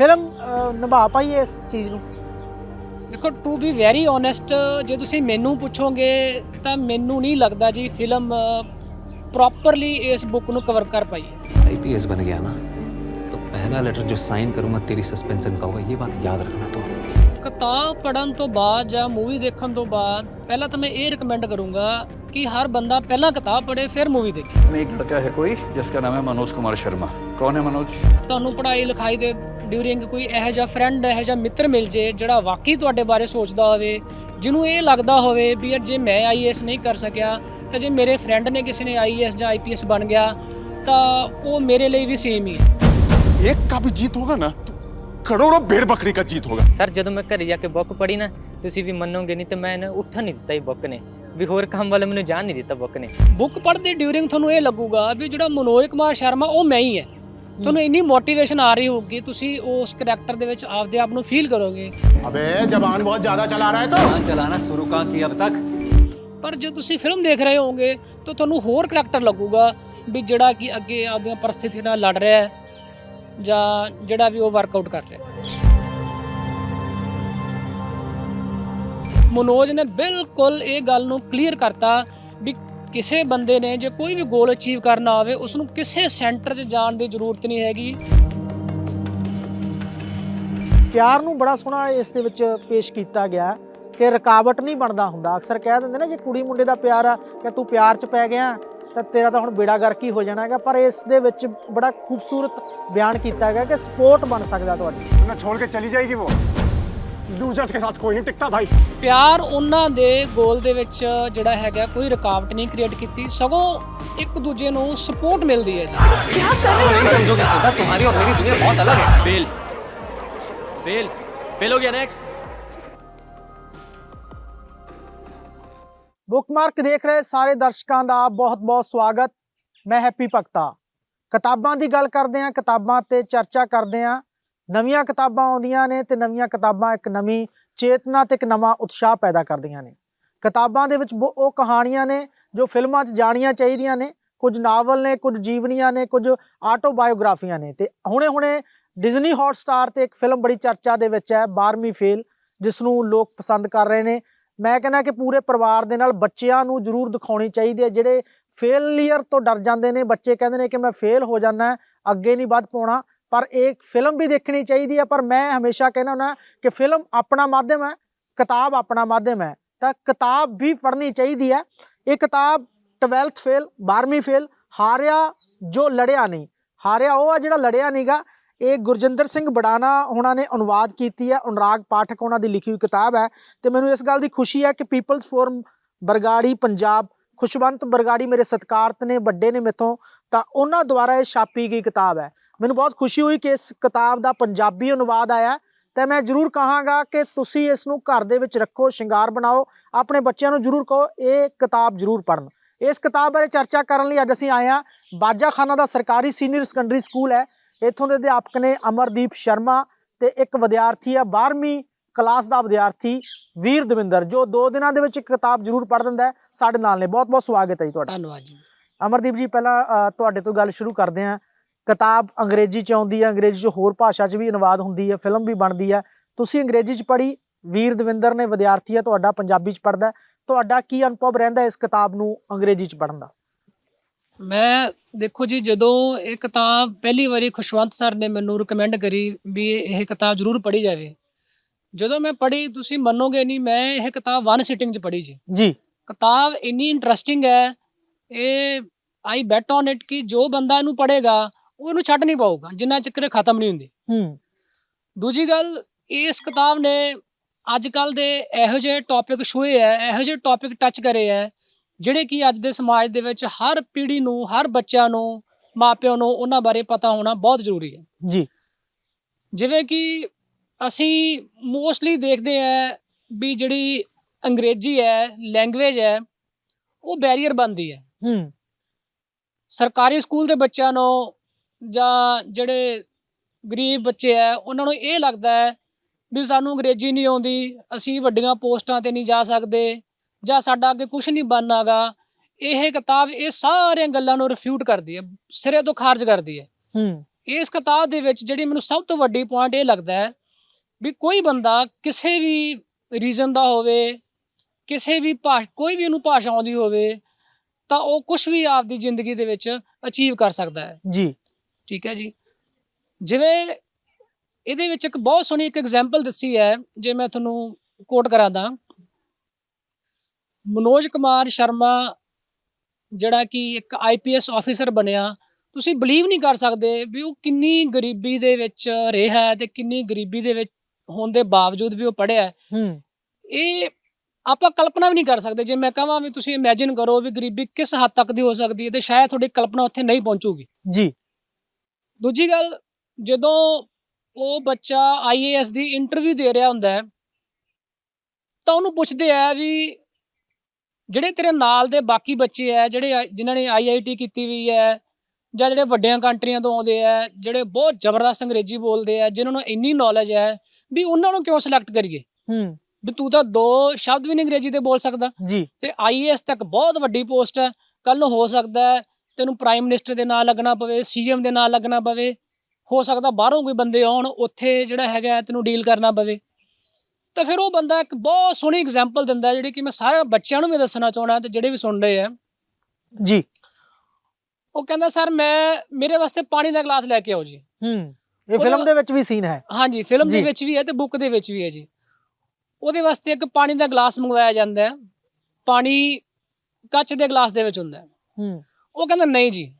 Film ਨਿਭਾ ਪਾਈ ਇਸ ਚੀਜ਼ ਨੂੰ? ਦੇਖੋ ਟੂ ਬੀ ਵੈਰੀ ਓਨੈਸਟ ਜੇ ਤੁਸੀਂ ਮੈਨੂੰ ਪੁੱਛੋਗੇ ਤਾਂ ਮੈਨੂੰ ਨਹੀਂ ਲੱਗਦਾ ਜੀ ਫਿਲਮ ਪ੍ਰੋਪਰਲੀ ਇਸ ਬੁੱਕ ਨੂੰ ਕਵਰ ਕਰ ਪਾਈ ਆਈਪੀਐਸ ਬਣ ਗਿਆ ਨਾ ਤਾਂ ਪਹਿਲਾ ਲੈਟਰ ਜੋ ਸਾਈਨ ਕਰੂੰਗਾ ਤੇਰੀ ਸਸਪੈਂਸ਼ਨ ਦਾ ਹੋਗਾ ਇਹ ਬਾਤ ਯਾਦ ਰੱਖਣਾ ਤੂੰ। ਕਿਤਾਬ ਪੜਨ ਤੋਂ ਬਾਅਦ ਜਾਂ ਮੂਵੀ ਦੇਖਣ ਤੋਂ ਬਾਅਦ ਪਹਿਲਾਂ ਤਾਂ ਮੈਂ ਇਹ ਰეკਮੈਂਡ ਕਰੂੰਗਾ कि हर बंदा पहला किताब पढ़े फिर मूवी देखे एक लड़का है कोई जिसका नाम है मनोज कुमार शर्मा कौन है मनोज ਤੁਹਾਨੂੰ ਪੜਾਈ ਲਿਖਾਈ ਦੇ ਡਿਊਰਿੰਗ ਕੋਈ ਇਹੋ ਜਿਹਾ ਫਰੈਂਡ ਇਹੋ ਜਿਹਾ ਮਿੱਤਰ ਮਿਲ ਜੇ ਜਿਹੜਾ ਵਾਕਈ ਤੁਹਾਡੇ ਬਾਰੇ ਸੋਚਦਾ ਹੋਵੇ ਜਿਹਨੂੰ ਇਹ ਲੱਗਦਾ ਹੋਵੇ ਵੀ ਯਾਰ ਜੇ ਮੈਂ ਆਈਐਸ ਨਹੀਂ ਕਰ ਸਕਿਆ ਤਾਂ ਜੇ ਮੇਰੇ ਫਰੈਂਡ ਨੇ ਕਿਸੇ ਨੇ ਆਈਐਸ ਜਾਂ ਆਈਪੀਐਸ ਬਣ ਗਿਆ ਤਾਂ ਉਹ ਮੇਰੇ ਲਈ ਵੀ ਸੇਮ ਹੀ ਹੈ। ਇੱਕ ਕਬ ਜੀਤ ਹੋਗਾ ਨਾ? ਕਰੋੜੋਂ ਬੇੜ ਬੱਕਰੀ ਦਾ ਜੀਤ ਹੋਗਾ? ਸਰ ਜਦੋਂ ਮੈਂ ਘਰੇ ਜਾ ਕੇ ਬੁੱਕ ਪੜੀ ਨਾ ਤੁਸੀਂ ਵੀ ਮੰਨੋਗੇ ਨਹੀਂ ਤੇ ਮੈਂ ਨਾ ਉੱਠਣ ਨਹੀਂ ਦਿੱਤਾ ਇਹ ਬੁੱਕ ਨੇ। ਵੀ ਹੋਰ ਕੰਮ ਵਾਲੇ ਮੈਨੂੰ ਜਾਣ ਨਹੀਂ ਦਿੱਤਾ ਬੁੱਕ ਨੇ। ਬੁੱਕ ਪੜ੍ਹਦੇ ਡਿਊਰਿੰਗ ਤੁਹਾਨੂੰ ਇਹ ਲੱਗੂਗਾ ਵੀ ਜਿਹੜਾ ਮਨੋਜ ਕੁਮਾਰ ਸ਼ਰਮਾ ਉਹ ਮੈਂ ਹੀ ਹੈ। ਤੁਹਾਨੂੰ ਇੰਨੀ ਮੋਟੀਵੇਸ਼ਨ ਆ ਰਹੀ ਹੋਊਗੀ ਤੁਸੀਂ ਉਸ ਕੈਰੈਕਟਰ ਦੇ ਵਿੱਚ ਆਪਦੇ ਆਪ ਨੂੰ ਫੀਲ ਕਰੋਗੇ। ਅਬੇ ਜ਼ਬਾਨ ਬਹੁਤ ਜ਼ਿਆਦਾ ਚਲਾ ਰਹਾ ਹੈ ਤਾਂ। ਜ਼ਬਾਨ ਚਲਾਣਾ ਸ਼ੁਰੂ ਕਾਂ ਕੀ ਅਬ ਤੱਕ? ਪਰ ਜੇ ਤੁਸੀਂ ਫਿਲਮ ਦੇਖ ਰਹੇ ਹੋਗੇ ਤਾਂ ਤੁਹਾਨੂੰ ਹੋਰ ਕੈਰੈਕਟਰ ਲੱਗੂਗਾ ਵੀ ਜਿਹੜਾ ਕਿ ਅੱਗੇ ਆਪਦੀਆਂ ਪਰਿਸਥਿਤੀ ਨਾਲ ਲੜ ਰਿਹਾ ਹੈ ਜਾਂ ਜਿਹੜਾ ਵੀ ਉਹ ਵਰਕਆਊਟ ਕਰ ਰਿਹਾ ਮਨੋਜ ਨੇ ਬਿਲਕੁਲ ਇਹ ਗੱਲ ਨੂੰ ਕਲੀਅਰ ਕਰਤਾ ਵੀ ਕਿਸੇ ਬੰਦੇ ਨੇ ਜੇ ਕੋਈ ਵੀ ਗੋਲ ਅਚੀਵ ਕਰਨਾ ਹੋਵੇ ਉਸ ਨੂੰ ਕਿਸੇ ਸੈਂਟਰ 'ਚ ਜਾਣ ਦੀ ਜ਼ਰੂਰਤ ਨਹੀਂ ਹੈਗੀ। ਪਿਆਰ ਨੂੰ ਬੜਾ ਸੋਹਣਾ ਇਸ ਦੇ ਵਿੱਚ ਪੇਸ਼ ਕੀਤਾ ਗਿਆ ਕਿ ਰੁਕਾਵਟ ਨਹੀਂ ਬਣਦਾ ਹੁੰਦਾ। ਅਕਸਰ ਕਹਿ ਦਿੰਦੇ ਨੇ ਜੇ ਕੁੜੀ ਮੁੰਡੇ ਦਾ ਪਿਆਰ ਆ ਕਿ ਤੂੰ ਪਿਆਰ 'ਚ ਪੈ ਗਿਆ ਤਾਂ ਤੇਰਾ ਤਾਂ ਹੁਣ ਬੇੜਾ ਗਰਕੀ ਹੋ ਜਾਣਾ ਹੈਗਾ। ਪਰ ਇਸ ਦੇ ਵਿੱਚ ਬੜਾ ਖੂਬਸੂਰਤ ਬਿਆਨ ਕੀਤਾ ਗਿਆ ਕਿ ਸਪੋਰਟ ਬਣ ਸਕਦਾ ਤੁਹਾਡੀ। ਨਾ ਛੋੜ ਕੇ ਚਲੀ ਜਾਏਗੀ ਉਹ। लूजर्स के साथ कोई नहीं टिकता भाई ਪਿਆਰ ਉਹਨਾਂ ਦੇ ਗੋਲ ਦੇ ਵਿੱਚ ਜਿਹੜਾ ਹੈਗਾ ਕੋਈ ਰੁਕਾਵਟ ਨਹੀਂ ਕ੍ਰੀਏਟ ਕੀਤੀ ਸਗੋਂ ਇੱਕ ਦੂਜੇ ਨੂੰ ਸਪੋਰਟ ਮਿਲਦੀ ਹੈ ਜੀ समझोगे सीधा तुम्हारी और मेरी दुनिया बहुत अलग है फेल फेल फेल हो गया नेक्स्ट ਬੁੱਕਮਾਰਕ ਦੇਖ ਰਹੇ ਸਾਰੇ ਦਰਸ਼ਕਾਂ ਦਾ ਬਹੁਤ-ਬਹੁਤ ਸਵਾਗਤ ਮੈਂ ਹੈਪੀ ਭਗਤਾ ਕਿਤਾਬਾਂ ਦੀ ਗੱਲ ਕਰਦੇ ਹਾਂ ਕਿਤਾਬਾਂ ਤੇ ਚਰਚਾ ਕਰਦੇ ਹਾਂ ਨਵੀਆਂ ਕਿਤਾਬਾਂ ਆਉਂਦੀਆਂ ਨੇ ਤੇ ਨਵੀਆਂ ਕਿਤਾਬਾਂ ਇੱਕ ਨਵੀਂ ਚੇਤਨਾ ਤੇ ਇੱਕ ਨਵਾਂ ਉਤਸ਼ਾਹ ਪੈਦਾ ਕਰਦੀਆਂ ਨੇ। ਕਿਤਾਬਾਂ ਦੇ ਵਿੱਚ ਉਹ ਉਹ ਕਹਾਣੀਆਂ ਨੇ ਜੋ ਫਿਲਮਾਂ 'ਚ ਜਾਣੀਆਂ ਚਾਹੀਦੀਆਂ ਨੇ, ਕੁਝ ਨਾਵਲ ਨੇ, ਕੁਝ ਜੀਵਨੀਆਂ ਨੇ, ਕੁਝ ਆਟੋਬਾਇਓਗ੍ਰਾਫੀਆਂ ਨੇ। ਤੇ ਹੁਣੇ-ਹੁਣੇ ਡਿਜ਼ਨੀ ਹੌਟਸਟਾਰ ਤੇ ਇੱਕ ਫਿਲਮ ਬੜੀ ਚਰਚਾ ਦੇ ਵਿੱਚ ਹੈ 12ਵੀਂ ਫੇਲ ਜਿਸ ਨੂੰ ਲੋਕ ਪਸੰਦ ਕਰ ਰਹੇ ਨੇ। ਮੈਂ ਕਹਿੰਦਾ ਕਿ ਪੂਰੇ ਪਰਿਵਾਰ ਦੇ ਨਾਲ ਬੱਚਿਆਂ ਨੂੰ ਜ਼ਰੂਰ ਦਿਖਾਉਣੀ ਚਾਹੀਦੀ ਹੈ। ਜਿਹੜੇ ਫੇਲੀਅਰ ਤੋਂ ਡਰ ਜਾਂਦੇ ਨੇ, ਬੱਚੇ ਕਹਿੰਦੇ ਨੇ ਕਿ ਮੈਂ ਫੇਲ ਹੋ ਜਾਣਾ ਅੱਗੇ ਨਹੀਂ ਵੱਧ ਪਾਉਣਾ। ਪਰ ਇਹ ਫਿਲਮ ਵੀ ਦੇਖਣੀ ਚਾਹੀਦੀ ਹੈ ਪਰ ਮੈਂ ਹਮੇਸ਼ਾ ਕਹਿੰਦਾ ਹੁੰਦਾ ਕਿ ਫਿਲਮ ਆਪਣਾ ਮਾਧਿਅਮ ਹੈ, ਕਿਤਾਬ ਆਪਣਾ ਮਾਧਿਅਮ ਹੈ। ਤਾਂ ਕਿਤਾਬ ਵੀ ਪੜ੍ਹਨੀ ਚਾਹੀਦੀ ਹੈ। ਇਹ ਕਿਤਾਬ 12th ਫੇਲ 12ਵੀਂ ਫੇਲ, ਹਾਰਿਆ ਜੋ ਲੜਿਆ ਨਹੀਂ। ਹਾਰਿਆ ਉਹ ਆ ਜਿਹੜਾ ਲੜਿਆ ਨਹੀਂਗਾ। ਇਹ ਗੁਰਜਿੰਦਰ ਸਿੰਘ ਬੜਾਨਾ ਉਹਨਾਂ ਨੇ ਅਨੁਵਾਦ ਕੀਤੀ ਹੈ। ਅਨੁਰਾਗ ਪਾਠਕ ਉਹਨਾਂ ਦੀ ਲਿਖੀ ਹੋਈ ਕਿਤਾਬ ਹੈ। ਤੇ ਮੈਨੂੰ ਇਸ ਗੱਲ ਦੀ ਖੁਸ਼ੀ ਹੈ ਕਿ ਪੀਪਲਸ ਫੋਰਮ ਬਰਗਾੜੀ ਪੰਜਾਬ, ਖੁਸ਼ਵੰਤ ਬਰਗਾੜੀ ਮੇਰੇ ਸਤਿਕਾਰਤ ਨੇ, ਵੱਡੇ ਨੇ ਮੇਥੋਂ। ਤਾਂ ਉਹਨਾਂ ਦੁਆਰਾ ਇਹ ਛਾਪੀ ਗਈ ਕਿਤਾਬ ਹੈ। ਮੈਨੂੰ ਬਹੁਤ ਖੁਸ਼ੀ ਹੋਈ ਕਿ ਇਸ ਕਿਤਾਬ ਦਾ ਪੰਜਾਬੀ ਅਨੁਵਾਦ ਆਇਆ। ਤੇ ਮੈਂ ਜ਼ਰੂਰ ਕਹਾਂਗਾ ਕਿ ਤੁਸੀਂ ਇਸ ਨੂੰ ਘਰ ਦੇ ਵਿੱਚ ਰੱਖੋ ਸ਼ਿੰਗਾਰ ਬਣਾਓ। ਆਪਣੇ ਬੱਚਿਆਂ ਨੂੰ ਜ਼ਰੂਰ ਕਹੋ ਇਹ ਕਿਤਾਬ ਜ਼ਰੂਰ ਪੜ੍ਹਨ। ਇਸ ਕਿਤਾਬ ਬਾਰੇ ਚਰਚਾ ਕਰਨ ਲਈ ਅੱਜ ਅਸੀਂ ਆਏ ਹਾਂ। ਬਾਜਾਖਾਨਾ ਦਾ ਸਰਕਾਰੀ ਸੀਨੀਅਰ ਸੈਕੰਡਰੀ ਸਕੂਲ ਹੈ। ਇੱਥੋਂ ਦੇ ਅਧਿਆਪਕ ਨੇ ਅਮਰਦੀਪ ਸ਼ਰਮਾ ਤੇ ਇੱਕ ਵਿਦਿਆਰਥੀ ਹੈ 12ਵੀਂ ਕਲਾਸ ਦਾ ਵਿਦਿਆਰਥੀ ਵੀਰ ਦਵਿੰਦਰ ਜੋ ਦੋ ਦਿਨਾਂ ਦੇ ਵਿੱਚ ਇੱਕ ਕਿਤਾਬ ਜ਼ਰੂਰ ਪੜ੍ਹ ਦਿੰਦਾ ਹੈ। ਸਾਡੇ ਨਾਲ ਨੇ। ਬਹੁਤ ਬਹੁਤ ਸਵਾਗਤ ਹੈ ਜੀ ਤੁਹਾਡਾ। ਧੰਨਵਾਦ ਜੀ। ਅਮਰਦੀਪ ਜੀ ਪਹਿਲਾਂ ਤੁਹਾਡੇ ਤੋਂ ਗੱਲ ਸ਼ੁਰੂ ਕਰਦੇ ਹਾਂ। ਕਿਤਾਬ ਅੰਗਰੇਜ਼ੀ ਚ ਆਉਂਦੀ ਹੈ ਅੰਗਰੇਜ਼ੀ ਚ ਹੋਰ ਭਾਸ਼ਾ ਚ ਵੀ ਅਨੁਵਾਦ ਹੁੰਦੀ ਹੈ ਫਿਲਮ ਵੀ ਬਣਦੀ ਹੈ। ਤੁਸੀਂ ਅੰਗਰੇਜ਼ੀ ਚ ਪੜ੍ਹੀ ਵੀਰ ਦਵਿੰਦਰ ਨੇ ਵਿਦਿਆਰਥੀ ਹੈ ਤੁਹਾਡਾ ਪੰਜਾਬੀ ਚ ਪੜ੍ਹਦਾ ਹੈ। ਤੁਹਾਡਾ ਕੀ ਅਨੁਭਵ ਰਹਿੰਦਾ ਇਸ ਕਿਤਾਬ ਨੂੰ ਅੰਗਰੇਜ਼ੀ ਚ ਪੜ੍ਹਨ ਦਾ? ਮੈਂ ਦੇਖੋ ਜੀ ਜਦੋਂ ਇਹ ਕਿਤਾਬ ਪਹਿਲੀ ਵਾਰੀ ਖੁਸ਼ਵੰਤ ਸਰ ਨੇ ਮੈਨੂੰ ਰეკਮੈਂਡ ਕਰੀ ਵੀ ਇਹ ਕਿਤਾਬ ਜ਼ਰੂਰ ਪੜ੍ਹੀ ਜਾਵੇ। ਜਦੋਂ ਮੈਂ ਪੜ੍ਹੀ ਤੁਸੀਂ ਮੰਨੋਗੇ ਨਹੀਂ ਮੈਂ ਇਹ ਕਿਤਾਬ ਵਨ ਸਿਟਿੰਗ 'ਚ ਪੜ੍ਹੀ ਜੀ ਜੀ। ਕਿਤਾਬ ਇੰਨੀ ਇੰਟਰਸਟਿੰਗ ਹੈ ਇਹ ਆਈ ਬੈਟ ਔਨ ਇਟ ਕਿ ਜੋ ਬੰਦਾ ਇਹਨੂੰ ਪੜ੍ਹੇਗਾ ਉਹਨੂੰ ਛੱਡ ਨਹੀਂ ਪਾਊਗਾ ਜਿੰਨਾ ਚਿਰ ਖਤਮ ਨਹੀਂ ਹੁੰਦੀ। ਹੂੰ। ਦੂਜੀ ਗੱਲ ਇਸ ਕਿਤਾਬ ਨੇ ਅੱਜ ਕੱਲ ਦੇ ਇਹੋ ਜਿਹੇ ਟੌਪਿਕ ਛੂਏ ਹੈ ਇਹੋ ਜਿਹੇ ਟੌਪਿਕ ਟੱਚ ਕਰੇ ਹੈ ਜਿਹੜੇ ਕਿ ਅੱਜ ਦੇ ਸਮਾਜ ਦੇ ਵਿੱਚ ਹਰ ਪੀੜ੍ਹੀ ਨੂੰ ਹਰ ਬੱਚਿਆਂ ਨੂੰ ਮਾਪਿਆਂ ਨੂੰ ਉਹਨਾਂ ਬਾਰੇ ਪਤਾ ਹੋਣਾ ਬਹੁਤ ਜ਼ਰੂਰੀ ਹੈ ਜੀ। ਜਿਵੇਂ ਕਿ ਅਸੀਂ ਮੋਸਟਲੀ ਦੇਖਦੇ ਆ ਵੀ ਜਿਹੜੀ ਅੰਗਰੇਜ਼ੀ ਹੈ ਲੈਂਗੁਏਜ ਹੈ ਉਹ ਬੈਰੀਅਰ ਬਣਦੀ ਹੈ। ਹੂੰ। ਸਰਕਾਰੀ ਸਕੂਲ ਦੇ ਬੱਚਿਆਂ ਨੂੰ ਜਾਂ ਜਿਹੜੇ ਗਰੀਬ ਬੱਚੇ ਆ ਉਹਨਾਂ ਨੂੰ ਇਹ ਲੱਗਦਾ ਹੈ ਵੀ ਸਾਨੂੰ ਅੰਗਰੇਜ਼ੀ ਨਹੀਂ ਆਉਂਦੀ ਅਸੀਂ ਵੱਡੀਆਂ ਪੋਸਟਾਂ ਤੇ ਨਹੀਂ ਜਾ ਸਕਦੇ ਜਾਂ ਸਾਡਾ ਅੱਗੇ ਕੁਝ ਨਹੀਂ ਬਣਨਾਗਾ ਇਹ ਕਿਤਾਬ ਇਹ ਸਾਰੀਆਂ ਗੱਲਾਂ ਨੂੰ ਰਿਫਿਊਟ ਕਰਦੀ ਹੈ ਸਿਰੇ ਤੋਂ ਖਾਰਜ ਕਰਦੀ ਹੈ। ਹੂੰ। ਇਸ ਕਿਤਾਬ ਦੇ ਵਿੱਚ ਜਿਹੜੀ ਮੈਨੂੰ ਸਭ ਤੋਂ ਵੱਡੀ ਪੁਆਇੰਟ ਇਹ ਲੱਗਦਾ ਹੈ ਵੀ ਕੋਈ ਬੰਦਾ ਕਿਸੇ ਵੀ ਰੀਜਨ ਦਾ ਹੋਵੇ ਕਿਸੇ ਵੀ ਭਾਸ਼ ਕੋਈ ਵੀ ਉਹਨੂੰ ਭਾਸ਼ਾ ਆਉਂਦੀ ਹੋਵੇ ਤਾਂ ਉਹ ਕੁਝ ਵੀ ਆਪਦੀ ਜ਼ਿੰਦਗੀ ਦੇ ਵਿੱਚ ਅਚੀਵ ਕਰ ਸਕਦਾ ਹੈ। ਜੀ। ਠੀਕ ਹੈ ਜੀ। ਜਿਵੇਂ ਇਹਦੇ ਵਿੱਚ ਇੱਕ ਬਹੁਤ ਸੋਹਣੀ ਇੱਕ ਐਗਜ਼ਾਮਪਲ ਦੱਸੀ ਹੈ ਜੇ ਮੈਂ ਤੁਹਾਨੂੰ ਕੋਟ ਕਰਾਂ ਦਾਂ ਮਨੋਜ ਕੁਮਾਰ ਸ਼ਰਮਾ ਜਿਹੜਾ ਕਿ ਇੱਕ ਆਈਪੀਐਸ ਆਫੀਸਰ ਬਣਿਆ ਤੁਸੀਂ ਬਲੀਵ ਨਹੀਂ ਕਰ ਸਕਦੇ ਵੀ ਉਹ ਕਿੰਨੀ ਗਰੀਬੀ ਦੇ ਵਿੱਚ ਰਿਹਾ ਹੈ ਤੇ ਕਿੰਨੀ ਗਰੀਬੀ ਦੇ ਵਿੱਚ ਹੋਣ ਦੇ ਬਾਵਜੂਦ ਵੀ ਉਹ। ਹੂੰ। ਇਹ ਆਪਾਂ ਕਲਪਨਾ ਵੀ ਨਹੀਂ ਕਰ ਸਕਦੇ। ਜੇ ਮੈਂ ਕਹਾਂ ਵੀ ਤੁਸੀਂ ਇਮੇਜਿਨ ਕਰੋ ਵੀ ਗਰੀਬੀ ਕਿਸ ਹੱਦ ਤੱਕ ਦੀ ਹੋ ਸਕਦੀ ਹੈ ਤੇ ਸ਼ਾਇਦ ਤੁਹਾਡੀ ਕਲਪਨਾ ਉੱਥੇ ਨਹੀਂ ਪਹੁੰਚੂਗੀ। ਜੀ। ਦੂਜੀ ਗੱਲ ਜਦੋਂ ਉਹ ਬੱਚਾ ਆਈਏਐਸ ਦੀ ਇੰਟਰਵਿਊ ਦੇ ਰਿਹਾ ਹੁੰਦਾ ਹੈ ਤਾਂ ਉਹਨੂੰ ਪੁੱਛਦੇ ਆ ਵੀ ਜਿਹੜੇ ਤੇਰੇ ਨਾਲ ਦੇ ਬਾਕੀ ਬੱਚੇ ਆ ਜਿਹੜੇ ਜਿਨ੍ਹਾਂ ਨੇ ਆਈਆਈਟੀ ਕੀਤੀ ਹੋਈ ਹੈ ਜਾਂ ਜਿਹੜੇ ਵੱਡੀਆਂ ਕੰਟਰੀਆਂ ਤੋਂ ਆਉਂਦੇ ਆ ਜਿਹੜੇ ਬਹੁਤ ਜ਼ਬਰਦਸਤ ਅੰਗਰੇਜ਼ੀ ਬੋਲਦੇ ਆ ਜਿਨ੍ਹਾਂ ਨੂੰ ਇੰਨੀ ਨੌਲੇਜ ਹੈ ਵੀ ਉਹਨਾਂ ਨੂੰ ਕਿਉਂ ਸਿਲੈਕਟ ਕਰੀਏ? ਹੂੰ। ਵੀ ਤੂੰ ਤਾਂ ਦੋ ਸ਼ਬਦ ਵੀ ਨਹੀਂ ਅੰਗਰੇਜ਼ੀ ਦੇ ਬੋਲ ਸਕਦਾ। ਜੀ। ਤੇ ਆਈਏਐਸ ਤੱਕ ਬਹੁਤ ਵੱਡੀ ਪੋਸਟ ਹੈ ਕੱਲ ਨੂੰ ਹੋ ਸਕਦਾ ਹੈ ਤੈਨੂੰ ਪ੍ਰਾਈਮ ਮਿਨਿਸਟਰ ਦੇ ਨਾਲ ਲੱਗਣਾ ਪਵੇ ਸੀਐਮ ਦੇ ਨਾਲ ਲੱਗਣਾ ਪਵੇ ਹੋ ਸਕਦਾ ਬਾਹਰੋਂ ਕੋਈ ਬੰਦੇ ਆਉਣ ਉੱਥੇ ਜਿਹੜਾ ਹੈਗਾ ਤੈਨੂੰ ਡੀਲ ਕਰਨਾ ਪਵੇ। ਤਾਂ ਫਿਰ ਉਹ ਬੰਦਾ ਇੱਕ ਬਹੁਤ ਸੋਹਣੀ ਐਗਜ਼ਾਮਪਲ ਦਿੰਦਾ ਜਿਹੜੀ ਕਿ ਮੈਂ ਸਾਰੇ ਬੱਚਿਆਂ ਨੂੰ ਵੀ ਦੱਸਣਾ ਚਾਹਣਾ ਤੇ ਜਿਹੜੇ ਵੀ ਸੁਣ ਰਹੇ ਆ। ਜੀ। ਉਹ ਕਹਿੰਦਾ ਸਰ ਮੈਂ ਮੇਰੇ ਵਾਸਤੇ ਪਾਣੀ ਦਾ ਗਲਾਸ ਲੈ ਕੇ ਆਓ ਜੀ। ਹੂੰ। ਇਹ ਫਿਲਮ ਦੇ ਵਿੱਚ ਵੀ ਸੀਨ ਹੈ। ਹਾਂਜੀ ਫਿਲਮ ਦੇ। ਵਿੱਚ ਵੀ ਹੈ ਤੇ ਬੁੱਕ ਦੇ ਵਿੱਚ ਵੀ ਹੈ ਜੀ। ਉਹਦੇ ਵਾਸਤੇ ਇੱਕ ਪਾਣੀ ਦਾ ਗਲਾਸ ਮੰਗਵਾਇਆ ਜਾਂਦਾ ਹੈ। ਪਾਣੀ ਕੱਚ ਦੇ ਗਲਾਸ ਦੇ ਵਿੱਚ ਹੁੰਦਾ ਹੈ। ਹੂੰ। ਉਹ ਕਹਿੰਦਾ ਨਹੀਂ ਜੀ।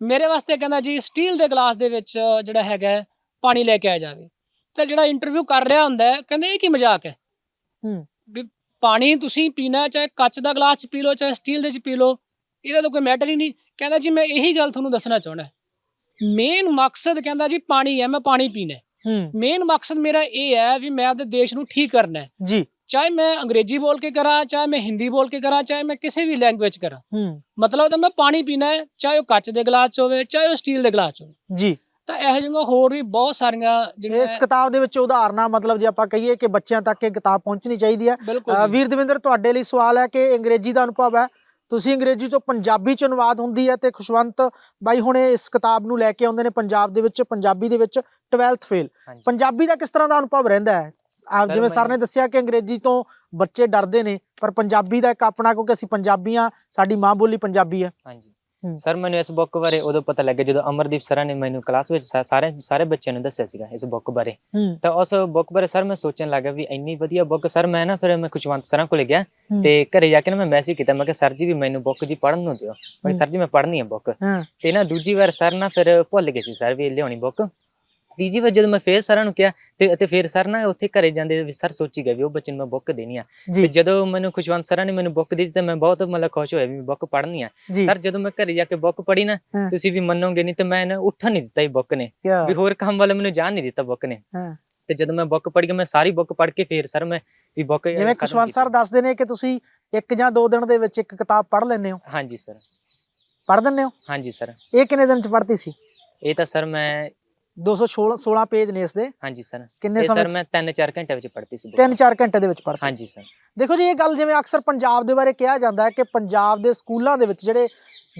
ਮੇਰੇ ਵਾਸਤੇ ਕਹਿੰਦਾ ਜੀ ਸਟੀਲ ਦੇ ਗਲਾਸ ਦੇ ਵਿੱਚ ਜਿਹੜਾ ਹੈਗਾ ਪਾਣੀ ਲੈ ਕੇ ਆਇਆ ਜਾਵੇ। ਤੇ ਜਿਹੜਾ ਇੰਟਰਵਿਊ ਕਰ ਰਿਹਾ ਹੁੰਦਾ ਕਹਿੰਦਾ ਇਹ ਕੀ ਮਜ਼ਾਕ ਹੈ? ਹੂੰ। ਵੀ ਪਾਣੀ ਤੁਸੀਂ ਪੀਣਾ ਚਾਹੇ ਕੱਚ ਦਾ ਗਲਾਸ ਚ ਪੀ ਲਓ ਚਾਹੇ ਸਟੀਲ ਦੇ ਚ ਪੀ ਲਓ ਇਹਦਾ ਤਾਂ ਕੋਈ ਮੈਟਰ ਹੀ ਨਹੀਂ। ਕਹਿੰਦਾ ਜੀ ਮੈਂ ਇਹੀ ਗੱਲ ਤੁਹਾਨੂੰ ਦੱਸਣਾ ਚਾਹੁੰਦਾ ਮੇਨ ਮਕਸਦ ਕਹਿੰਦਾ ਜੀ ਪਾਣੀ ਹੈ ਮੈਂ ਪਾਣੀ ਪੀਣਾ ਹੈ। ਮੇਨ ਮਕਸਦ ਮੇਰਾ ਇਹ ਹੈ ਵੀ ਮੈਂ ਆਪਦੇ ਦੇਸ਼ ਨੂੰ ਠੀਕ ਕਰਨਾ ਹੈ। ਜੀ। ਚਾਹੇ ਮੈਂ ਅੰਗਰੇਜ਼ੀ ਬੋਲ ਕੇ ਕਰਾਂ ਚਾਹੇ ਮੈਂ ਹਿੰਦੀ ਬੋਲ ਕੇ ਕਰਾਂ ਚਾਹੇ ਮੈਂ ਕਿਸੇ ਵੀ ਲੈਂਗੁਏਜ ਕਰਾਂ। ਹੂੰ। ਮਤਲਬ ਤਾਂ ਮੈਂ ਪਾਣੀ ਪੀਣਾ ਹੈ ਚਾਹੇ ਉਹ ਕੱਚ ਦੇ ਗਲਾਸ 'ਚ ਹੋਵੇ ਚਾਹੇ ਉਹ ਸਟੀਲ ਦੇ ਗਲਾਸ 'ਚ ਹੋਵੇ। ਜੀ। ਤਾਂ ਇਹੋ ਜਿਹੀਆਂ ਹੋਰ ਵੀ ਬਹੁਤ ਸਾਰੀਆਂ ਜਿਹੜੀਆਂ ਇਸ ਕਿਤਾਬ ਦੇ ਵਿੱਚ ਉਦਾਹਰਨਾਂ ਮਤਲਬ ਜੇ ਆਪਾਂ ਕਹੀਏ ਕਿ ਬੱਚਿਆਂ ਤੱਕ ਇਹ ਕਿਤਾਬ ਪਹੁੰਚਣੀ ਚਾਹੀਦੀ ਹੈ। ਵੀਰ ਦਵਿੰਦਰ ਤੁਹਾਡੇ ਲਈ ਸਵਾਲ ਹੈ ਕਿ ਅੰਗਰੇਜ਼ੀ ਦਾ ਅਨੁਭਵ ਹੈ। ਤੁਸੀਂ ਅੰਗਰੇਜ਼ੀ ਤੋਂ ਪੰਜਾਬੀ ਚ ਅਨੁਵਾਦ ਹੁੰਦੀ ਹੈ ਤੇ ਖੁਸ਼ਵੰਤ ਬਾਈ ਹੁਣੇ ਇਸ ਕਿਤਾਬ ਨੂੰ ਲੈ ਕੇ ਆਉਂਦੇ ਨੇ ਪੰਜਾਬ ਦੇ ਵਿੱਚ ਪੰਜਾਬੀ ਦੇ ਵਿੱਚ 12th ਫੇਲ ਪੰਜਾਬੀ ਦਾ ਕਿਸ ਤਰ੍ਹਾਂ ਦਾ ਅਨੁਭਵ ਰਹਿੰਦਾ ਹੈ? ਆਪ ਜਿਵੇਂ ਸਰ ਨੇ ਦੱਸਿਆ ਕਿ ਅੰਗਰੇਜ਼ੀ ਤੋਂ ਬੱਚੇ ਡਰਦੇ ਨੇ ਪਰ ਪੰਜਾਬੀ ਦਾ ਇੱਕ ਆਪਣਾ ਕਿਉਂਕਿ ਅਸੀਂ ਪੰਜਾਬੀਆਂ ਸਾਡੀ ਮਾਂ ਬੋਲੀ ਪੰਜਾਬੀ ਹੈ। ਹਾਂਜੀ। ਸਰ ਮੈਨੂੰ ਇਸ ਬੁੱਕ ਬਾਰੇ ਉਦੋਂ ਪਤਾ ਲੱਗਿਆ ਜਦੋਂ ਅਮਰਦੀਪ ਸਰਾਂ ਨੇ ਮੈਨੂੰ ਕਲਾਸ ਵਿੱਚ ਸਾਰੇ ਸਾਰੇ ਬੱਚਿਆਂ ਨੂੰ ਦੱਸਿਆ ਸੀਗਾ ਇਸ ਬੁੱਕ ਬਾਰੇ। ਤਾਂ ਉਸ ਬੁੱਕ ਬਾਰੇ ਸਰ ਮੈਂ ਸੋਚਣ ਲੱਗਾ ਵੀ ਇੰਨੀ ਵਧੀਆ ਬੁੱਕ ਸਰ ਮੈਂ ਨਾ ਫਿਰ ਮੈਂ ਖੁਸ਼ਵੰਤ ਸਰਾਂ ਕੋਲੇ ਗਿਆ। ਤੇ ਘਰੇ ਜਾ ਕੇ ਨਾ ਮੈਂ ਮੈਸੇਜ ਕੀਤਾ ਮੈਂ ਕਿਹਾ ਸਰ ਜੀ ਵੀ ਮੈਨੂੰ ਬੁੱਕ ਜੀ ਪੜ੍ਹਨ ਨੂੰ ਦਿਓ। ਮੈਂ ਸਰ ਜੀ ਮੈਂ ਪੜ੍ਹਨੀ ਹੈ ਬੁੱਕ। ਤੇ ਨਾ ਦੂਜੀ ਵਾਰ ਸਰ ਨਾ ਫਿਰ ਭੁੱਲ ਗਏ ਸੀ ਸਰ ਵੀ ਲਿਆਉਣੀ ਬੁੱਕ। ਤੀਜੀ ਵਾਰ ਜਦੋਂ ਮੈਂ ਫੇਰ ਸਰਾਂ ਨੂੰ ਕਿਹਾ ਤੇ ਤੇ ਫਿਰ ਸਰ ਨਾ ਉੱਥੇ ਘਰੇ ਜਾਂਦੇ ਵੀ ਸਰ ਸੋਚੀ ਗਏ ਵੀ ਉਹ ਬੱਚੇ ਨੂੰ ਮੈਂ ਬੁੱਕ ਦੇਣੀ ਆ। ਤੇ ਜਦੋਂ ਮੈਨੂੰ ਖੁਸ਼ਵੰਤ ਸਰਾਂ ਨੇ ਮੈਨੂੰ ਬੁੱਕ ਦਿੱਤੀ ਤਾਂ ਮੈਂ ਬਹੁਤ ਮਤਲਬ ਖੁਸ਼ ਹੋਇਆ ਵੀ ਬੁੱਕ ਪੜ੍ਹਨੀ ਆ। ਸਰ ਜਦੋਂ ਮੈਂ ਘਰੇ ਜਾ ਕੇ ਬੁੱਕ ਪੜ੍ਹੀ ਨਾ। ਤੁਸੀਂ ਵੀ ਮੰਨੋਗੇ ਨਹੀਂ ਤੇ ਮੈਂ ਨਾ ਉੱਠਣ ਨਹੀਂ ਦਿੱਤਾ ਇਹ ਬੁੱਕ ਨੇ। ਵੀ ਹੋਰ ਕੰਮ ਵਾਲਾ ਮੈਨੂੰ ਜਾਣ ਨਹੀਂ ਦਿੱਤਾ ਬੁੱਕ ਨੇ। ਤੇ ਜਦੋਂ ਮੈਂ ਬੁੱਕ ਪੜ੍ਹ ਕੇ ਮੈਂ ਸਾਰੀ ਬੁੱਕ ਪੜ੍ਹ ਕੇ ਫੇਰ ਸਰ ਮੈਂ ਵੀ ਬੁੱਕ ਜਿਵੇਂ ਖੁਸ਼ਵੰਤ ਸਰ ਦੱਸਦੇ ਨੇ ਕਿ ਤੁਸੀਂ ਇੱਕ ਜਾਂ ਦੋ ਦਿਨ ਦੇ ਵਿੱਚ ਇੱਕ ਕਿਤਾਬ ਪੜ੍ਹ ਲੈਂਦੇ ਹੋ। ਹਾਂਜੀ ਸਰ। ਪੜ੍ਹ ਦਿੰਦੇ ਹੋ? ਹਾਂਜੀ ਸਰ। ਇਹ ਕਿੰਨੇ ਦਿਨ ਚ ਪੜ੍ਹਦੀ ਸੀ? ਇਹ ਤਾਂ ਸਰ ਮੈਂ 216 16 ਪੇਜ ਨੇ ਇਸ ਦੇ ਹਾਂਜੀ ਸਰ। ਕਿੰਨੇ ਸਮੇਂ ਸਰ? ਮੈਂ 3-4 ਘੰਟੇ ਵਿੱਚ ਪੜ੍ਹਤੀ ਸੀ book। 3-4 ਘੰਟੇ ਦੇ ਵਿੱਚ ਪੜ੍ਹਦੀ ਹਾਂਜੀ ਸਰ। ਦੇਖੋ ਜੀ ਇਹ ਗੱਲ ਜਿਵੇਂ ਅਕਸਰ ਪੰਜਾਬ ਦੇ ਬਾਰੇ ਕਿਹਾ ਜਾਂਦਾ ਹੈ ਕਿ ਪੰਜਾਬ ਦੇ ਸਕੂਲਾਂ ਦੇ ਵਿੱਚ ਜਿਹੜੇ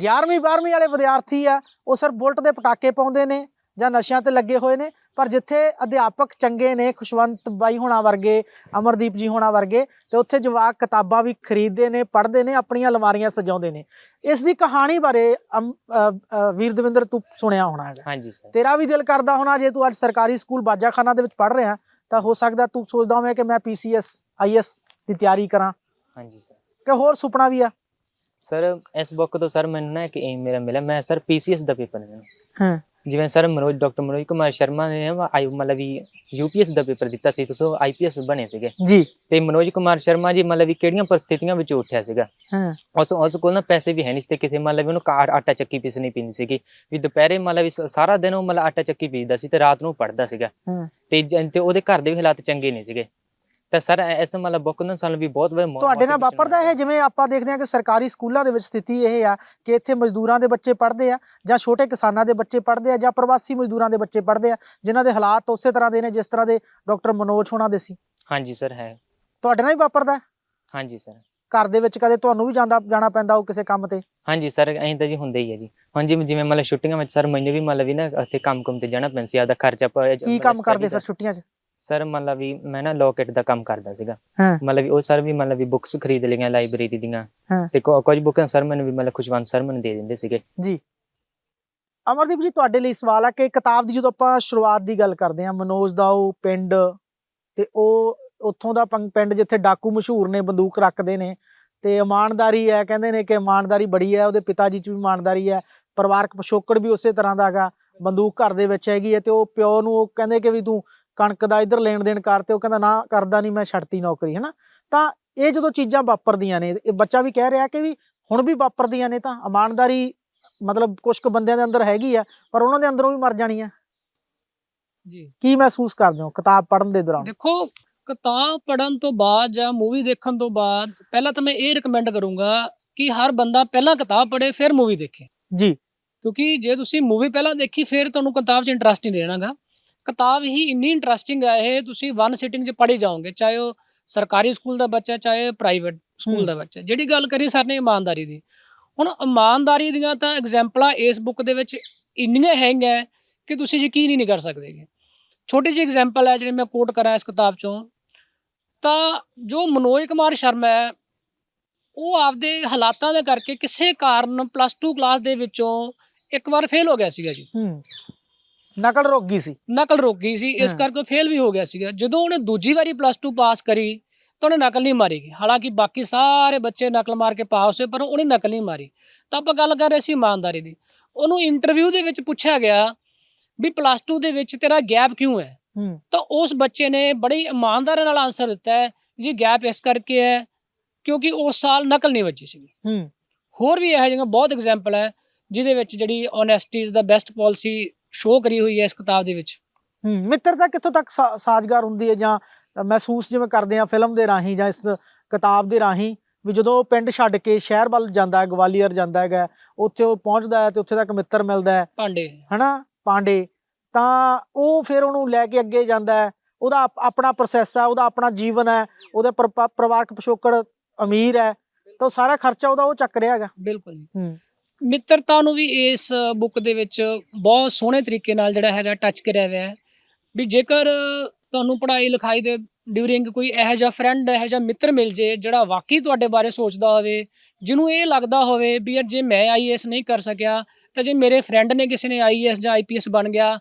11ਵੀਂ 12ਵੀਂ ਵਾਲੇ ਵਿਦਿਆਰਥੀ ਆ ਉਹ ਸਿਰ ਬੁਲਟ ਦੇ ਪਟਾਕੇ ਪਾਉਂਦੇ ਨੇ ਜਾਂ ਨਸ਼ਿਆਂ ਤੇ ਲੱਗੇ ਹੋਏ ਨੇ। ਪਰ ਜਿੱਥੇ ਅਧਿਆਪਕ ਚੰਗੇ ਨੇ ਖੁਸ਼ਵੰਤ ਬਾਈ ਹੋਣਾ ਵਰਗੇ ਅਮਰਦੀਪ ਜੀ ਹੋਣਾ ਵਰਗੇ ਤੇ ਉੱਥੇ ਜਵਾਕ ਕਿਤਾਬਾਂ ਵੀ ਖਰੀਦਦੇ ਨੇ ਪੜ੍ਹਦੇ ਨੇ ਆਪਣੀਆਂ ਅਲਮਾਰੀਆਂ ਸਜਾਉਂਦੇ ਨੇ। ਇਸ ਦੀ ਕਹਾਣੀ ਬਾਰੇ ਵੀਰ ਦਵਿੰਦਰ ਤੂੰ ਸੁਣਿਆ ਹੋਣਾ ਹੈਗਾ। ਹਾਂਜੀ ਸਰ। ਤੇਰਾ ਵੀ ਦਿਲ ਕਰਦਾ ਹੋਣਾ ਜੇ ਤੂੰ ਅੱਜ ਸਰਕਾਰੀ ਸਕੂਲ ਬਾਜਾਖਾਨਾ ਦੇ ਵਿੱਚ ਪੜ੍ਹ ਰਿਹਾ ਤਾਂ ਹੋ ਸਕਦਾ ਤੂੰ ਸੋਚਦਾ ਹੋਵੇਂ ਕਿ ਮੈਂ ਪੀਸੀਐਸ ਆਈਐਸ ਦੀ ਤਿਆਰੀ ਕਰਾਂ। ਹਾਂਜੀ ਸਰ। ਕਿ ਹੋਰ ਸੁਪਨਾ ਵੀ ਆ? ਸਰ ਇਸ ਬੁੱਕ ਤੋਂ ਸਰ ਮੈਨੂੰ ਨਾ ਇੱਕ ਏਮ ਮੇਰਾ ਮਿਲਿਆ। ਮੈਂ ਸਰ ਪੀਸੀਐਸ ਦਾ ਪੇਪਰ ਦੇਣਾ ਹਾਂ। ਜਿਵੇਂ ਸਰ ਮਨੋਜ ਡਾਕਟਰ ਮਨੋਜ ਕੁਮਾਰ ਸ਼ਰਮਾ ਨੇ ਨਾ ਆਈ ਮਤਲਬ ਵੀ ਯੂਪੀਐਸ ਦਾ ਪੇਪਰ ਦਿੱਤਾ ਸੀ ਤੋਂ ਆਈਪੀਐਸ ਬਣੇ ਸੀਗੇ। ਜੀ। ਤੇ ਮਨੋਜ ਕੁਮਾਰ ਸ਼ਰਮਾ ਜੀ ਮਤਲਬ ਵੀ ਕਿਹੜੀਆਂ ਪਰਿਸਥਿਤੀਆਂ ਵਿੱਚ ਉੱਠਿਆ ਸੀਗਾ? ਹਾਂ। ਉਸ ਉਸ ਕੋਲ ਨਾ ਪੈਸੇ ਵੀ ਹੈ ਨਹੀਂ ਸੀ ਤੇ ਕਿਸੇ ਮਤਲਬ ਵੀ ਉਹਨੂੰ ਕਾਰ ਆਟਾ ਚੱਕੀ ਪੀਸਣੀ ਪੈਂਦੀ ਸੀਗੀ। ਵੀ ਦੁਪਹਿਰੇ ਮਤਲਬ ਵੀ ਸ- ਸਾਰਾ ਦਿਨ ਉਹ ਮਤਲਬ ਆਟਾ ਚੱਕੀ ਪੀਸਦਾ ਸੀ ਤੇ ਰਾਤ ਨੂੰ ਪੜਦਾ ਸੀਗਾ। ਹਾਂ। ਤੇ ਜ- ਤੇ ਉਹਦੇ ਘਰ ਦੇ ਵੀ ਹਾਲਾਤ ਚੰਗੇ ਨਹੀਂ ਸੀਗੇ। ਤਾਂ ਸਰ ਇਸ ਮਤਲਬ ਬੁੱਕ ਨਾਲ ਸਾਨੂੰ ਵੀ ਬਹੁਤ ਵਧੀਆ ਤੁਹਾਡੇ ਨਾਲ ਵਾਪਰਦਾ ਇਹ। ਜਿਵੇਂ ਆਪਾਂ ਦੇਖਦੇ ਹਾਂ ਕਿ ਸਰਕਾਰੀ ਸਕੂਲਾਂ ਦੇ ਵਿੱਚ ਸਥਿਤੀ ਇਹ ਆ ਕਿ ਇੱਥੇ ਮਜ਼ਦੂਰਾਂ ਦੇ ਬੱਚੇ ਪੜ੍ਹਦੇ ਆ ਜਾਂ ਛੋਟੇ ਕਿਸਾਨਾਂ ਦੇ ਬੱਚੇ ਪੜ੍ਹਦੇ ਆ ਜਾਂ ਪ੍ਰਵਾਸੀ ਮਜ਼ਦੂਰਾਂ ਦੇ ਬੱਚੇ ਪੜ੍ਹਦੇ ਆ ਜਿਨ੍ਹਾਂ ਦੇ ਹਾਲਾਤ ਉਸੇ ਤਰ੍ਹਾਂ ਦੇ ਨੇ ਜਿਸ ਤਰ੍ਹਾਂ ਦੇ ਡਾਕਟਰ ਮਨੋਜ ਹੋਣਾ ਦੇ ਸੀ ਹਾਂਜੀ ਸਰ ਹੈ ਤੁਹਾਡੇ ਨਾਲ ਵੀ ਵਾਪਰਦਾ ਹੈ? ਹਾਂਜੀ ਸਰ ਘਰ ਦੇ ਵਿੱਚ ਕਦੇ ਤੁਹਾਨੂੰ ਵੀ ਜਾਂਦਾ ਜਾਣਾ ਪੈਂਦਾ ਉਹ ਕਿਸੇ ਕੰਮ ਤੇ ਹਾਂਜੀ ਸਰ ਐਂ ਤਾਂ ਜੀ ਹੁੰਦਾ ਹੀ ਹੈ ਜੀ ਹੁਣ ਜਿਵੇਂ ਜਿਵੇਂ ਮਤਲਬ ਛੁੱਟੀਆਂ ਵਿੱਚ ਸਰ ਮੈਨੂੰ ਵੀ ਮਤਲਬ ਵੀ ਨਾ ਉੱਥੇ ਕੰਮ ਕੰਮ ਤੇ ਜਾਣਾ ਪੈਂਦਾ ਸੀ ਆਦਾ ਖਰਚਾ ਕੀ ਕੰਮ ਕਰਦੇ। ਫਿਰ ਛੁੱਟੀਆਂ 'ਚ ਸਰ ਮਤਲਬ ਵੀ ਮੈਂ ਨਾ ਲੋਕੇਟ ਦਾ ਕੰਮ ਕਰਦਾ ਸੀਗਾ ਹਾਂ। ਮਤਲਬ ਵੀ ਉਹ ਸਰ ਵੀ ਮਤਲਬ ਵੀ ਬੁੱਕਸ ਖਰੀਦ ਲਈਆਂ ਲਾਇਬ੍ਰੇਰੀ ਦੀਆਂ ਹਾਂ। ਤੇ ਕੁ- ਕੁਝ ਬੁੱਕਾਂ ਸਰ ਮੈਨੂੰ ਵੀ ਮਤਲਬ ਖੁਸ਼ਵੰਤ ਸਰ ਮੈਨੂੰ ਦੇ ਦਿੰਦੇ ਸੀਗੇ ਜੀ ਅਮਰਦੀਪ ਜੀ ਤੁਹਾਡੇ ਲਈ ਸਵਾਲ ਹੈ ਕਿ ਕਿਤਾਬ ਦੀ ਜਦੋਂ ਆਪਾਂ ਸ਼ੁਰੂਆਤ ਦੀ ਗੱਲ ਕਰਦੇ ਹਾਂ ਮਨੋਜ ਦਾ ਉਹ ਪਿੰਡ ਤੇ ਉਹ ਉੱਥੋਂ ਦਾ ਪੰਗ- ਪਿੰਡ ਜਿੱਥੇ ਡਾਕੂ ਮਸ਼ਹੂਰ ਨੇ ਬੰਦੂਕ ਰੱਖਦੇ ਨੇ ਤੇ ਇਮਾਨਦਾਰੀ ਹੈ ਕਹਿੰਦੇ ਨੇ ਕਿ ਇਮਾਨਦਾਰੀ ਬੜੀ ਹੈ ਉਹਦੇ ਪਿਤਾ ਜੀ 'ਚ ਵੀ ਇਮਾਨਦਾਰੀ ਹੈ ਪਰਿਵਾਰਕ ਪਿਛੋਕੜ ਵੀ ਉਸੇ ਤਰ੍ਹਾਂ ਦਾ ਹੈਗਾ ਬੰਦੂਕ ਘਰ ਦੇ ਵਿੱਚ ਹੈਗੀ ਹੈ ਤੇ ਉਹ ਪਿਓ ਨੂੰ ਉਹ ਕਹਿੰਦੇ ਕਿ ਵੀ ਤੂੰ ਕਣਕ ਦਾ ਇੱਧਰ ਲੈਣ ਦੇਣ ਕਰ ਤੇ ਉਹ ਕਹਿੰਦਾ ਨਾ ਕਰਦਾ ਨਹੀਂ ਮੈਂ ਛੱਡਤੀ ਨੌਕਰੀ ਹਨਾ? ਤਾਂ ਇਹ ਜਦੋਂ ਚੀਜ਼ਾਂ ਵਾਪਰਦੀਆਂ ਨੇ ਇਹ ਬੱਚਾ ਵੀ ਕਹਿ ਰਿਹਾ ਕਿ ਵੀ ਹੁਣ ਵੀ ਵਾਪਰਦੀਆਂ ਨੇ ਤਾਂ ਇਮਾਨਦਾਰੀ ਮਤਲਬ ਕੁਝ ਕੁ ਬੰਦਿਆਂ ਦੇ ਅੰਦਰ ਹੈਗੀ ਆ ਪਰ ਉਹਨਾਂ ਦੇ ਅੰਦਰੋਂ ਵੀ ਮਰ ਜਾਣੀ ਆ। ਜੀ। ਕੀ ਮਹਿਸੂਸ ਕਰਦੇ ਹੋ ਕਿਤਾਬ ਪੜ੍ਹਨ ਦੇ ਦੌਰਾਨ? ਦੇਖੋ ਕਿਤਾਬ ਪੜਨ ਤੋਂ ਬਾਅਦ ਜਾਂ ਮੂਵੀ ਦੇਖਣ ਤੋਂ ਬਾਅਦ ਪਹਿਲਾਂ ਤਾਂ ਮੈਂ ਇਹ ਰეკਮੈਂਡ ਕਰੂੰਗਾ ਕਿ ਹਰ ਬੰਦਾ ਪਹਿਲਾਂ ਕਿਤਾਬ ਪੜ੍ਹੇ ਫਿਰ ਮੂਵੀ ਦੇਖੇ। ਜੀ। ਕਿਉਂਕਿ ਜੇ ਤੁਸੀਂ ਮੂਵੀ ਪਹਿਲਾਂ ਦੇਖੀ ਫਿਰ ਤੁਹਾਨੂੰ ਕਿਤਾਬ 'ਚ ਇੰਟਰਸਟ ਨਹੀਂ ਰਹਿਣਾਗਾ। ਕਿਤਾਬ ਹੀ ਇੰਨੀ ਇੰਟਰਸਟਿੰਗ ਹੈ ਇਹ ਤੁਸੀਂ ਵਨ ਸਿਟਿੰਗ 'ਚ ਪੜ੍ਹੀ ਜਾਓਗੇ ਚਾਹੇ ਉਹ ਸਰਕਾਰੀ ਸਕੂਲ ਦਾ ਬੱਚਾ ਚਾਹੇ ਪ੍ਰਾਈਵੇਟ ਸਕੂਲ। ਦਾ ਬੱਚਾ। ਜਿਹੜੀ ਗੱਲ ਕਰੀ ਸਰ ਨੇ ਇਮਾਨਦਾਰੀ ਦੀ। ਹੁਣ ਇਮਾਨਦਾਰੀ ਦੀਆਂ ਤਾਂ ਐਗਜ਼ਾਮਪਲਾਂ ਇਸ ਬੁੱਕ ਦੇ ਵਿੱਚ ਇੰਨੀਆਂ ਹੈਗੀਆਂ ਕਿ ਤੁਸੀਂ ਯਕੀਨ ਹੀ ਨਹੀਂ ਕਰ ਸਕਦੇਗੇ ਛੋਟੀ ਜਿਹੀ ਐਗਜ਼ਾਮਪਲ ਹੈ ਜਿਹੜੀ ਮੈਂ ਕੋਟ ਕਰਾਂ ਇਸ ਕਿਤਾਬ 'ਚੋਂ। ਤਾਂ ਜੋ ਮਨੋਜ ਕੁਮਾਰ ਸ਼ਰਮਾ ਹੈ ਉਹ ਆਪਦੇ ਹਾਲਾਤਾਂ ਦੇ ਕਰਕੇ ਕਿਸੇ ਕਾਰਨ ਪਲੱਸ 2 ਕਲਾਸ ਦੇ ਵਿੱਚੋਂ ਇੱਕ ਵਾਰ ਫੇਲ ਹੋ ਗਿਆ ਸੀਗਾ ਜੀ। ਨਕਲ ਰੋਗੀ ਸੀ। ਨਕਲ ਰੁਕ ਗਈ ਸੀ। ਇਸ। ਕਰਕੇ ਫੇਲ ਵੀ ਹੋ ਗਿਆ ਸੀਗਾ। ਜਦੋਂ ਉਹਨੇ ਦੂਜੀ ਵਾਰੀ ਪਲੱਸ 2 ਪਾਸ ਕਰੀ ਤਾਂ ਉਹਨੇ ਨਕਲ ਨਹੀਂ ਮਾਰੀਗੀ ਹਾਲਾਂਕਿ ਬਾਕੀ ਸਾਰੇ ਬੱਚੇ ਨਕਲ ਮਾਰ ਕੇ ਪਾਸ ਹੋਏ ਪਰ ਉਹਨੇ ਨਕਲ ਨਹੀਂ ਮਾਰੀ। ਤਾਂ ਆਪਾਂ ਗੱਲ ਕਰ ਰਹੇ ਸੀ ਇਮਾਨਦਾਰੀ ਦੀ। ਉਹਨੂੰ ਇੰਟਰਵਿਊ ਦੇ ਵਿੱਚ ਪੁੱਛਿਆ ਗਿਆ ਵੀ ਪਲੱਸ 2 ਦੇ ਵਿੱਚ ਤੇਰਾ ਗੈਪ ਕਿਉਂ ਹੈ? ਤਾਂ ਉਸ ਬੱਚੇ ਨੇ ਬੜੀ ਇਮਾਨਦਾਰੀ ਨਾਲ ਆਨਸਰ ਦਿੱਤਾ ਜੀ ਗੈਪ ਇਸ ਕਰਕੇ ਹੈ ਕਿਉਂਕਿ ਉਸ ਸਾਲ ਨਕਲ ਨਹੀਂ ਵੱਜੀ ਸੀ ਹੂੰ। ਹੋਰ ਵੀ ਇਹੋ ਜਿਹੀਆਂ ਬਹੁਤ ਐਗਜ਼ਾਮਪਲ ਹੈ ਜਿਹਦੇ ਵਿੱਚ ਜਿਹੜੀ honesty is the best policy show ਕਰੀ ਹੋਈ ਹੈ ਇਸ ਕਿਤਾਬ ਦੇ ਵਿੱਚ। ਹੂੰ ਮਿੱਤਰਤਾ ਕਿੱਥੋਂ ਤੱਕ ਸਾਜ਼ਗਾਰ ਹੁੰਦੀ ਹੈ ਜਾਂ ਮਹਿਸੂਸ ਜਿਵੇਂ ਕਰਦੇ ਆ ਫਿਲਮ ਦੇ ਰਾਹੀਂ ਜਾਂ ਇਸ ਕਿਤਾਬ ਦੇ ਰਾਹੀਂ ਵੀ ਜਦੋਂ ਉਹ ਪਿੰਡ ਛੱਡ ਕੇ ਸ਼ਹਿਰ ਵੱਲ ਜਾਂਦਾ ਹੈ ਗਵਾਲੀਅਰ ਜਾਂਦਾ ਹੈਗਾ ਉੱਥੇ ਉਹ ਪਹੁੰਚਦਾ ਹੈ ਤੇ ਉੱਥੇ ਤੱਕ ਮਿੱਤਰ ਮਿਲਦਾ ਹੈ। ਪਾਂਡੇ। ਹਨਾ? ਪਾਂਡੇ। ਤਾਂ ਉਹ ਫਿਰ ਉਹਨੂੰ ਲੈ ਕੇ ਅੱਗੇ ਜਾਂਦਾ ਹੈ। ਉਹਦਾ ਆਪ- ਆਪਣਾ ਪ੍ਰੋਸੈਸ ਹੈ ਉਹਦਾ ਆਪਣਾ ਜੀਵਨ ਹੈ ਉਹਦੇ ਪਰਿਵਾਰਕ ਪਿਛੋਕੜ ਅਮੀਰ ਹੈ ਤਾਂ ਸਾਰਾ ਖਰਚਾ ਉਹਦਾ ਉਹ ਚੱਕ ਰਿਹਾ ਹੈਗਾ। ਬਿਲਕੁਲ ਹੂੰ। ਮਿੱਤਰਤਾ ਨੂੰ ਵੀ ਇਸ ਬੁੱਕ ਦੇ ਵਿੱਚ ਬਹੁਤ ਸੋਹਣੇ ਤਰੀਕੇ ਨਾਲ ਜਿਹੜਾ ਹੈਗਾ ਟੱਚ ਕਰਿਆ ਹੋਇਆ ਹੈ। ਵੀ ਜੇਕਰ ਤੁਹਾਨੂੰ ਪੜ੍ਹਾਈ ਲਿਖਾਈ ਦੇ ਡਿਊਰਿੰਗ ਕੋਈ ਇਹੋ ਜਿਹਾ ਫਰੈਂਡ ਇਹੋ ਜਿਹਾ ਮਿੱਤਰ ਮਿਲ ਜੇ ਜਿਹੜਾ ਵਾਕਈ ਤੁਹਾਡੇ ਬਾਰੇ ਸੋਚਦਾ ਹੋਵੇ, ਜਿਹਨੂੰ ਇਹ ਲੱਗਦਾ ਹੋਵੇ ਵੀ ਯਾਰ ਜੇ ਮੈਂ ਆਈਏਐਸ ਨਹੀਂ ਕਰ ਸਕਿਆ, ਤਾਂ ਜੇ ਮੇਰੇ ਫਰੈਂਡ ਨੇ ਕਿਸੇ ਨੇ ਆਈਏਐਸ ਜਾਂ ਆਈਪੀਐਸ ਬਣ ਗਿਆ,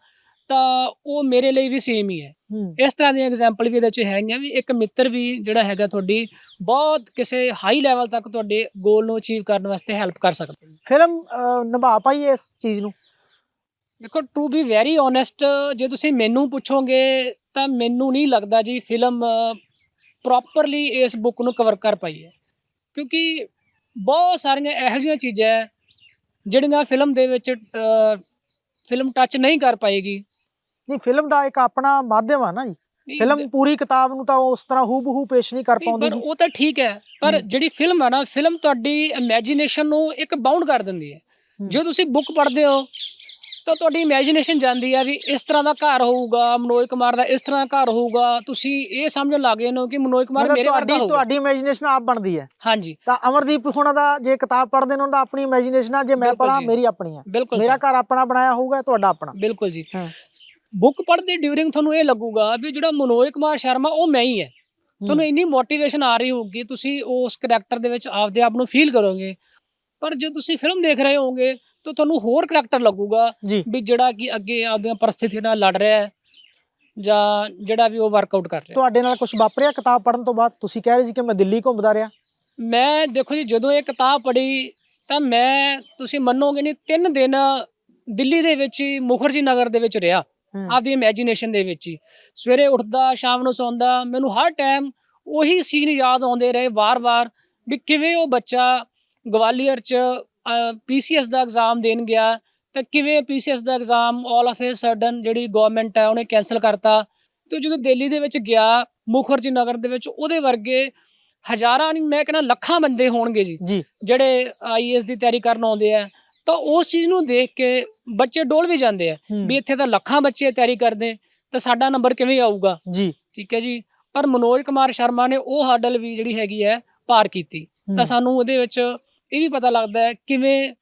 ਤਾਂ ਉਹ ਮੇਰੇ ਲਈ ਵੀ ਸੇਮ ਹੀ ਹੈ। ਇਸ ਤਰ੍ਹਾਂ ਦੀਆਂ ਐਗਜ਼ਾਮਪਲ ਵੀ ਇਹਦੇ ਚ ਹੈਗੀਆਂ ਵੀ ਇੱਕ ਮਿੱਤਰ ਵੀ ਜਿਹੜਾ ਹੈਗਾ ਤੁਹਾਡੀ ਬਹੁਤ ਕਿਸੇ ਹਾਈ ਲੈਵਲ ਤੱਕ ਤੁਹਾਡੇ ਗੋਲ ਨੂੰ ਅਚੀਵ ਕਰਨ ਵਾਸਤੇ ਹੈਲਪ ਕਰ ਸਕਦਾ। ਹੈ ਫਿਲਮ ਨਿਭਾ ਪਾਈ ਇਸ ਚੀਜ਼ ਨੂੰ? ਦੇਖੋ ਟੂ ਬੀ ਵੈਰੀ ਓਨੈਸਟ ਜੇ ਤੁਸੀਂ ਮੈਨੂੰ ਪੁੱਛੋਗੇ ਤਾਂ ਮੈਨੂੰ ਨਹੀਂ ਲੱਗਦਾ ਜੀ ਫਿਲਮ ਪ੍ਰੋਪਰਲੀ ਇਸ ਬੁੱਕ ਨੂੰ ਕਵਰ ਕਰ ਪਾਈ ਹੈ। ਕਿਉਂਕਿ ਬਹੁਤ ਸਾਰੀਆਂ ਇਹੋ ਜਿਹੀਆਂ ਚੀਜ਼ਾਂ ਜਿਹੜੀਆਂ ਫਿਲਮ ਦੇ ਵਿੱਚ ਫਿਲਮ ਟੱਚ ਨਹੀਂ ਕਰ ਪਾਏਗੀ। ਨਹੀਂ ਫਿਲਮ ਦਾ ਇੱਕ ਆਪਣਾ ਮਾਧਿਅਮ ਆ ਨਾ ਜੀ। ਫਿਲਮ ਪੂਰੀ ਕਿਤਾਬ ਨੂੰ ਤਾਂ ਉਸ ਤਰ੍ਹਾਂ ਹੂਬਹੂ ਪੇਸ਼ ਨਹੀਂ ਕਰ ਪਾਉਂਦੀ ਪਰ। ਉਹ ਤਾਂ ਠੀਕ ਹੈ ਪਰ। ਜਿਹੜੀ ਫਿਲਮ ਹੈ ਨਾ ਫਿਲਮ ਤੁਹਾਡੀ ਇਮੇਜਿਨੇਸ਼ਨ ਨੂੰ ਇੱਕ ਬਾਉਂਡ ਕਰ ਦਿੰਦੀ ਹੈ। ਜੇ ਤੁਸੀਂ ਬੁੱਕ ਪੜ੍ਹਦੇ ਹੋ ਤਾਂ ਤੁਹਾਡੀ ਇਮੇਜਿਨੇਸ਼ਨ ਜਾਂਦੀ ਹੈ ਵੀ ਇਸ ਤਰ੍ਹਾਂ ਦਾ ਘਰ ਹੋਊਗਾ ਮਨੋਜ ਕੁਮਾਰ ਦਾ ਇਸ ਤਰ੍ਹਾਂ ਦਾ ਘਰ ਹੋਊਗਾ। ਤੁਸੀਂ ਇਹ ਸਮਝਣ ਲੱਗ ਗਏ ਹੋ ਕਿ ਮਨੋਜ ਕੁਮਾਰ ਮੇਰੇ ਵਰਗਾ ਹੋਊਗਾ। ਤੁਹਾਡੀ ਇਮੇਜਿਨੇਸ਼ਨ ਆਪ ਬਣਦੀ ਹੈ। ਹਾਂਜੀ। ਤਾਂ ਅਮਰਦੀਪ ਹੋਣਾ ਦਾ ਜੇ ਕਿਤਾਬ ਪੜ੍ਹਦੇ ਨੇ ਉਹਨਾਂ ਦਾ ਆਪਣੀ ਇਮੇਜਿਨੇਸ਼ਨ ਆ। ਜੇ ਮੈਂ ਪੜਾਂ। ਮੇਰੀ ਆਪਣੀ ਬਿਲਕੁਲ ਮੇਰਾ ਘਰ ਆਪਣਾ ਬਣਾਇਆ ਹੋਊਗਾ ਤੁਹਾਡਾ ਆਪਣਾ। ਬਿਲਕੁਲ ਜੀ। ਬੁੱਕ ਪੜ੍ਹਦੇ ਡਿਊਰਿੰਗ ਤੁਹਾਨੂੰ ਇਹ ਲੱਗੂਗਾ ਵੀ ਜਿਹੜਾ ਮਨੋਜ ਕੁਮਾਰ ਸ਼ਰਮਾ ਉਹ ਮੈਂ ਹੀ ਹੈ। ਤੁਹਾਨੂੰ ਇੰਨੀ ਮੋਟੀਵੇਸ਼ਨ ਆ ਰਹੀ ਹੋਊਗੀ ਤੁਸੀਂ ਉਸ ਕਰੈਕਟਰ ਦੇ ਵਿੱਚ ਆਪਦੇ ਆਪ ਨੂੰ ਫੀਲ ਕਰੋਗੇ। ਪਰ ਜੇ ਤੁਸੀਂ ਫਿਲਮ ਦੇਖ ਰਹੇ ਹੋਵੋਗੇ ਤਾਂ ਤੁਹਾਨੂੰ ਹੋਰ ਕਰੈਕਟਰ ਲੱਗੂਗਾ ਵੀ ਜਿਹੜਾ ਕਿ ਅੱਗੇ ਆਪਦੀਆਂ ਪਰਿਸਥਿਤੀਆਂ ਨਾਲ ਲੜ ਰਿਹਾ ਹੈ ਜਾਂ ਜਿਹੜਾ ਵੀ ਉਹ ਵਰਕਆਊਟ ਕਰ ਰਿਹਾ ਤੁਹਾਡੇ ਨਾਲ ਕੁਝ ਵਾਪਰਿਆ ਕਿਤਾਬ ਪੜ੍ਹਨ ਤੋਂ ਬਾਅਦ? ਤੁਸੀਂ ਕਹਿ ਰਹੇ ਸੀ ਕਿ ਮੈਂ ਦਿੱਲੀ ਘੁੰਮਦਾ ਰਿਹਾ। ਮੈਂ ਦੇਖੋ ਜੀ ਜਦੋਂ ਇਹ ਕਿਤਾਬ ਪੜ੍ਹੀ ਤਾਂ ਮੈਂ ਤੁਸੀਂ ਮੰਨੋਗੇ ਨਹੀਂ ਤਿੰਨ ਦਿਨ ਦਿੱਲੀ ਦੇ ਵਿੱਚ ਹੀ ਮੁਖਰਜੀ ਨਗਰ ਦੇ ਵਿੱਚ ਰਿਹਾ। ਆਪਦੀ ਇਮੇਜਿਨੇਸ਼ਨ ਦੇ ਵਿੱਚ ਹੀ। ਸਵੇਰੇ ਉੱਠਦਾ ਸ਼ਾਮ ਨੂੰ ਸੌਂਦਾ ਮੈਨੂੰ ਹਰ ਟਾਈਮ ਉਹੀ ਸੀਨ ਯਾਦ ਆਉਂਦੇ ਰਹੇ ਵਾਰ-ਵਾਰ ਵੀ ਕਿਵੇਂ ਉਹ ਬੱਚਾ ਗਵਾਲੀਅਰ ਚ ਪੀਸੀਐਸ ਦਾ ਐਗਜ਼ਾਮ ਦੇਣ ਗਿਆ ਤਾਂ ਕਿਵੇਂ PCS the exam all of a sudden ਜਿਹੜੀ ਗਵਰਨਮੈਂਟ ਹੈ ਉਹਨੇ ਕੈਨਸਲ ਕਰਤਾ ਤੇ ਜਦੋਂ ਦਿੱਲੀ ਦੇ ਵਿੱਚ ਗਿਆ ਮੁਖਰਜੀ ਨਗਰ ਦੇ ਵਿੱਚ ਉਹਦੇ ਵਰਗੇ ਹਜ਼ਾਰਾਂ ਨਹੀਂ ਮੈਂ ਕਹਿੰਦਾ ਲੱਖਾਂ ਬੰਦੇ ਹੋਣਗੇ ਜੀ। ਜਿਹੜੇ ਆਈਐਸ ਦੀ ਤਿਆਰੀ ਕਰਨ ਆਉਂਦੇ ਆ ਤਾਂ ਉਸ ਚੀਜ਼ ਨੂੰ ਦੇਖ ਕੇ ਬੱਚੇ ਡੋਲ ਵੀ ਜਾਂਦੇ ਆ। ਵੀ ਇੱਥੇ ਤਾਂ ਲੱਖਾਂ ਬੱਚੇ ਤਿਆਰੀ ਕਰਦੇ ਤਾਂ ਸਾਡਾ ਨੰਬਰ ਕਿਵੇਂ ਆਊਗਾ ਜੀ ਠੀਕ ਹੈ ਜੀ ਪਰ ਮਨੋਜ ਕੁਮਾਰ ਸ਼ਰਮਾ ਨੇ ਉਹ ਹਰਡਲ ਵੀ ਜਿਹੜੀ ਹੈਗੀ ਹੈ ਪਾਰ ਕੀਤੀ। ਤਾਂ ਸਾਨੂੰ ਉਹਦੇ ਵਿੱਚ ਇਹ ਵੀ ਪਤਾ ਲੱਗਦਾ ਹੈ ਕਿਵੇਂ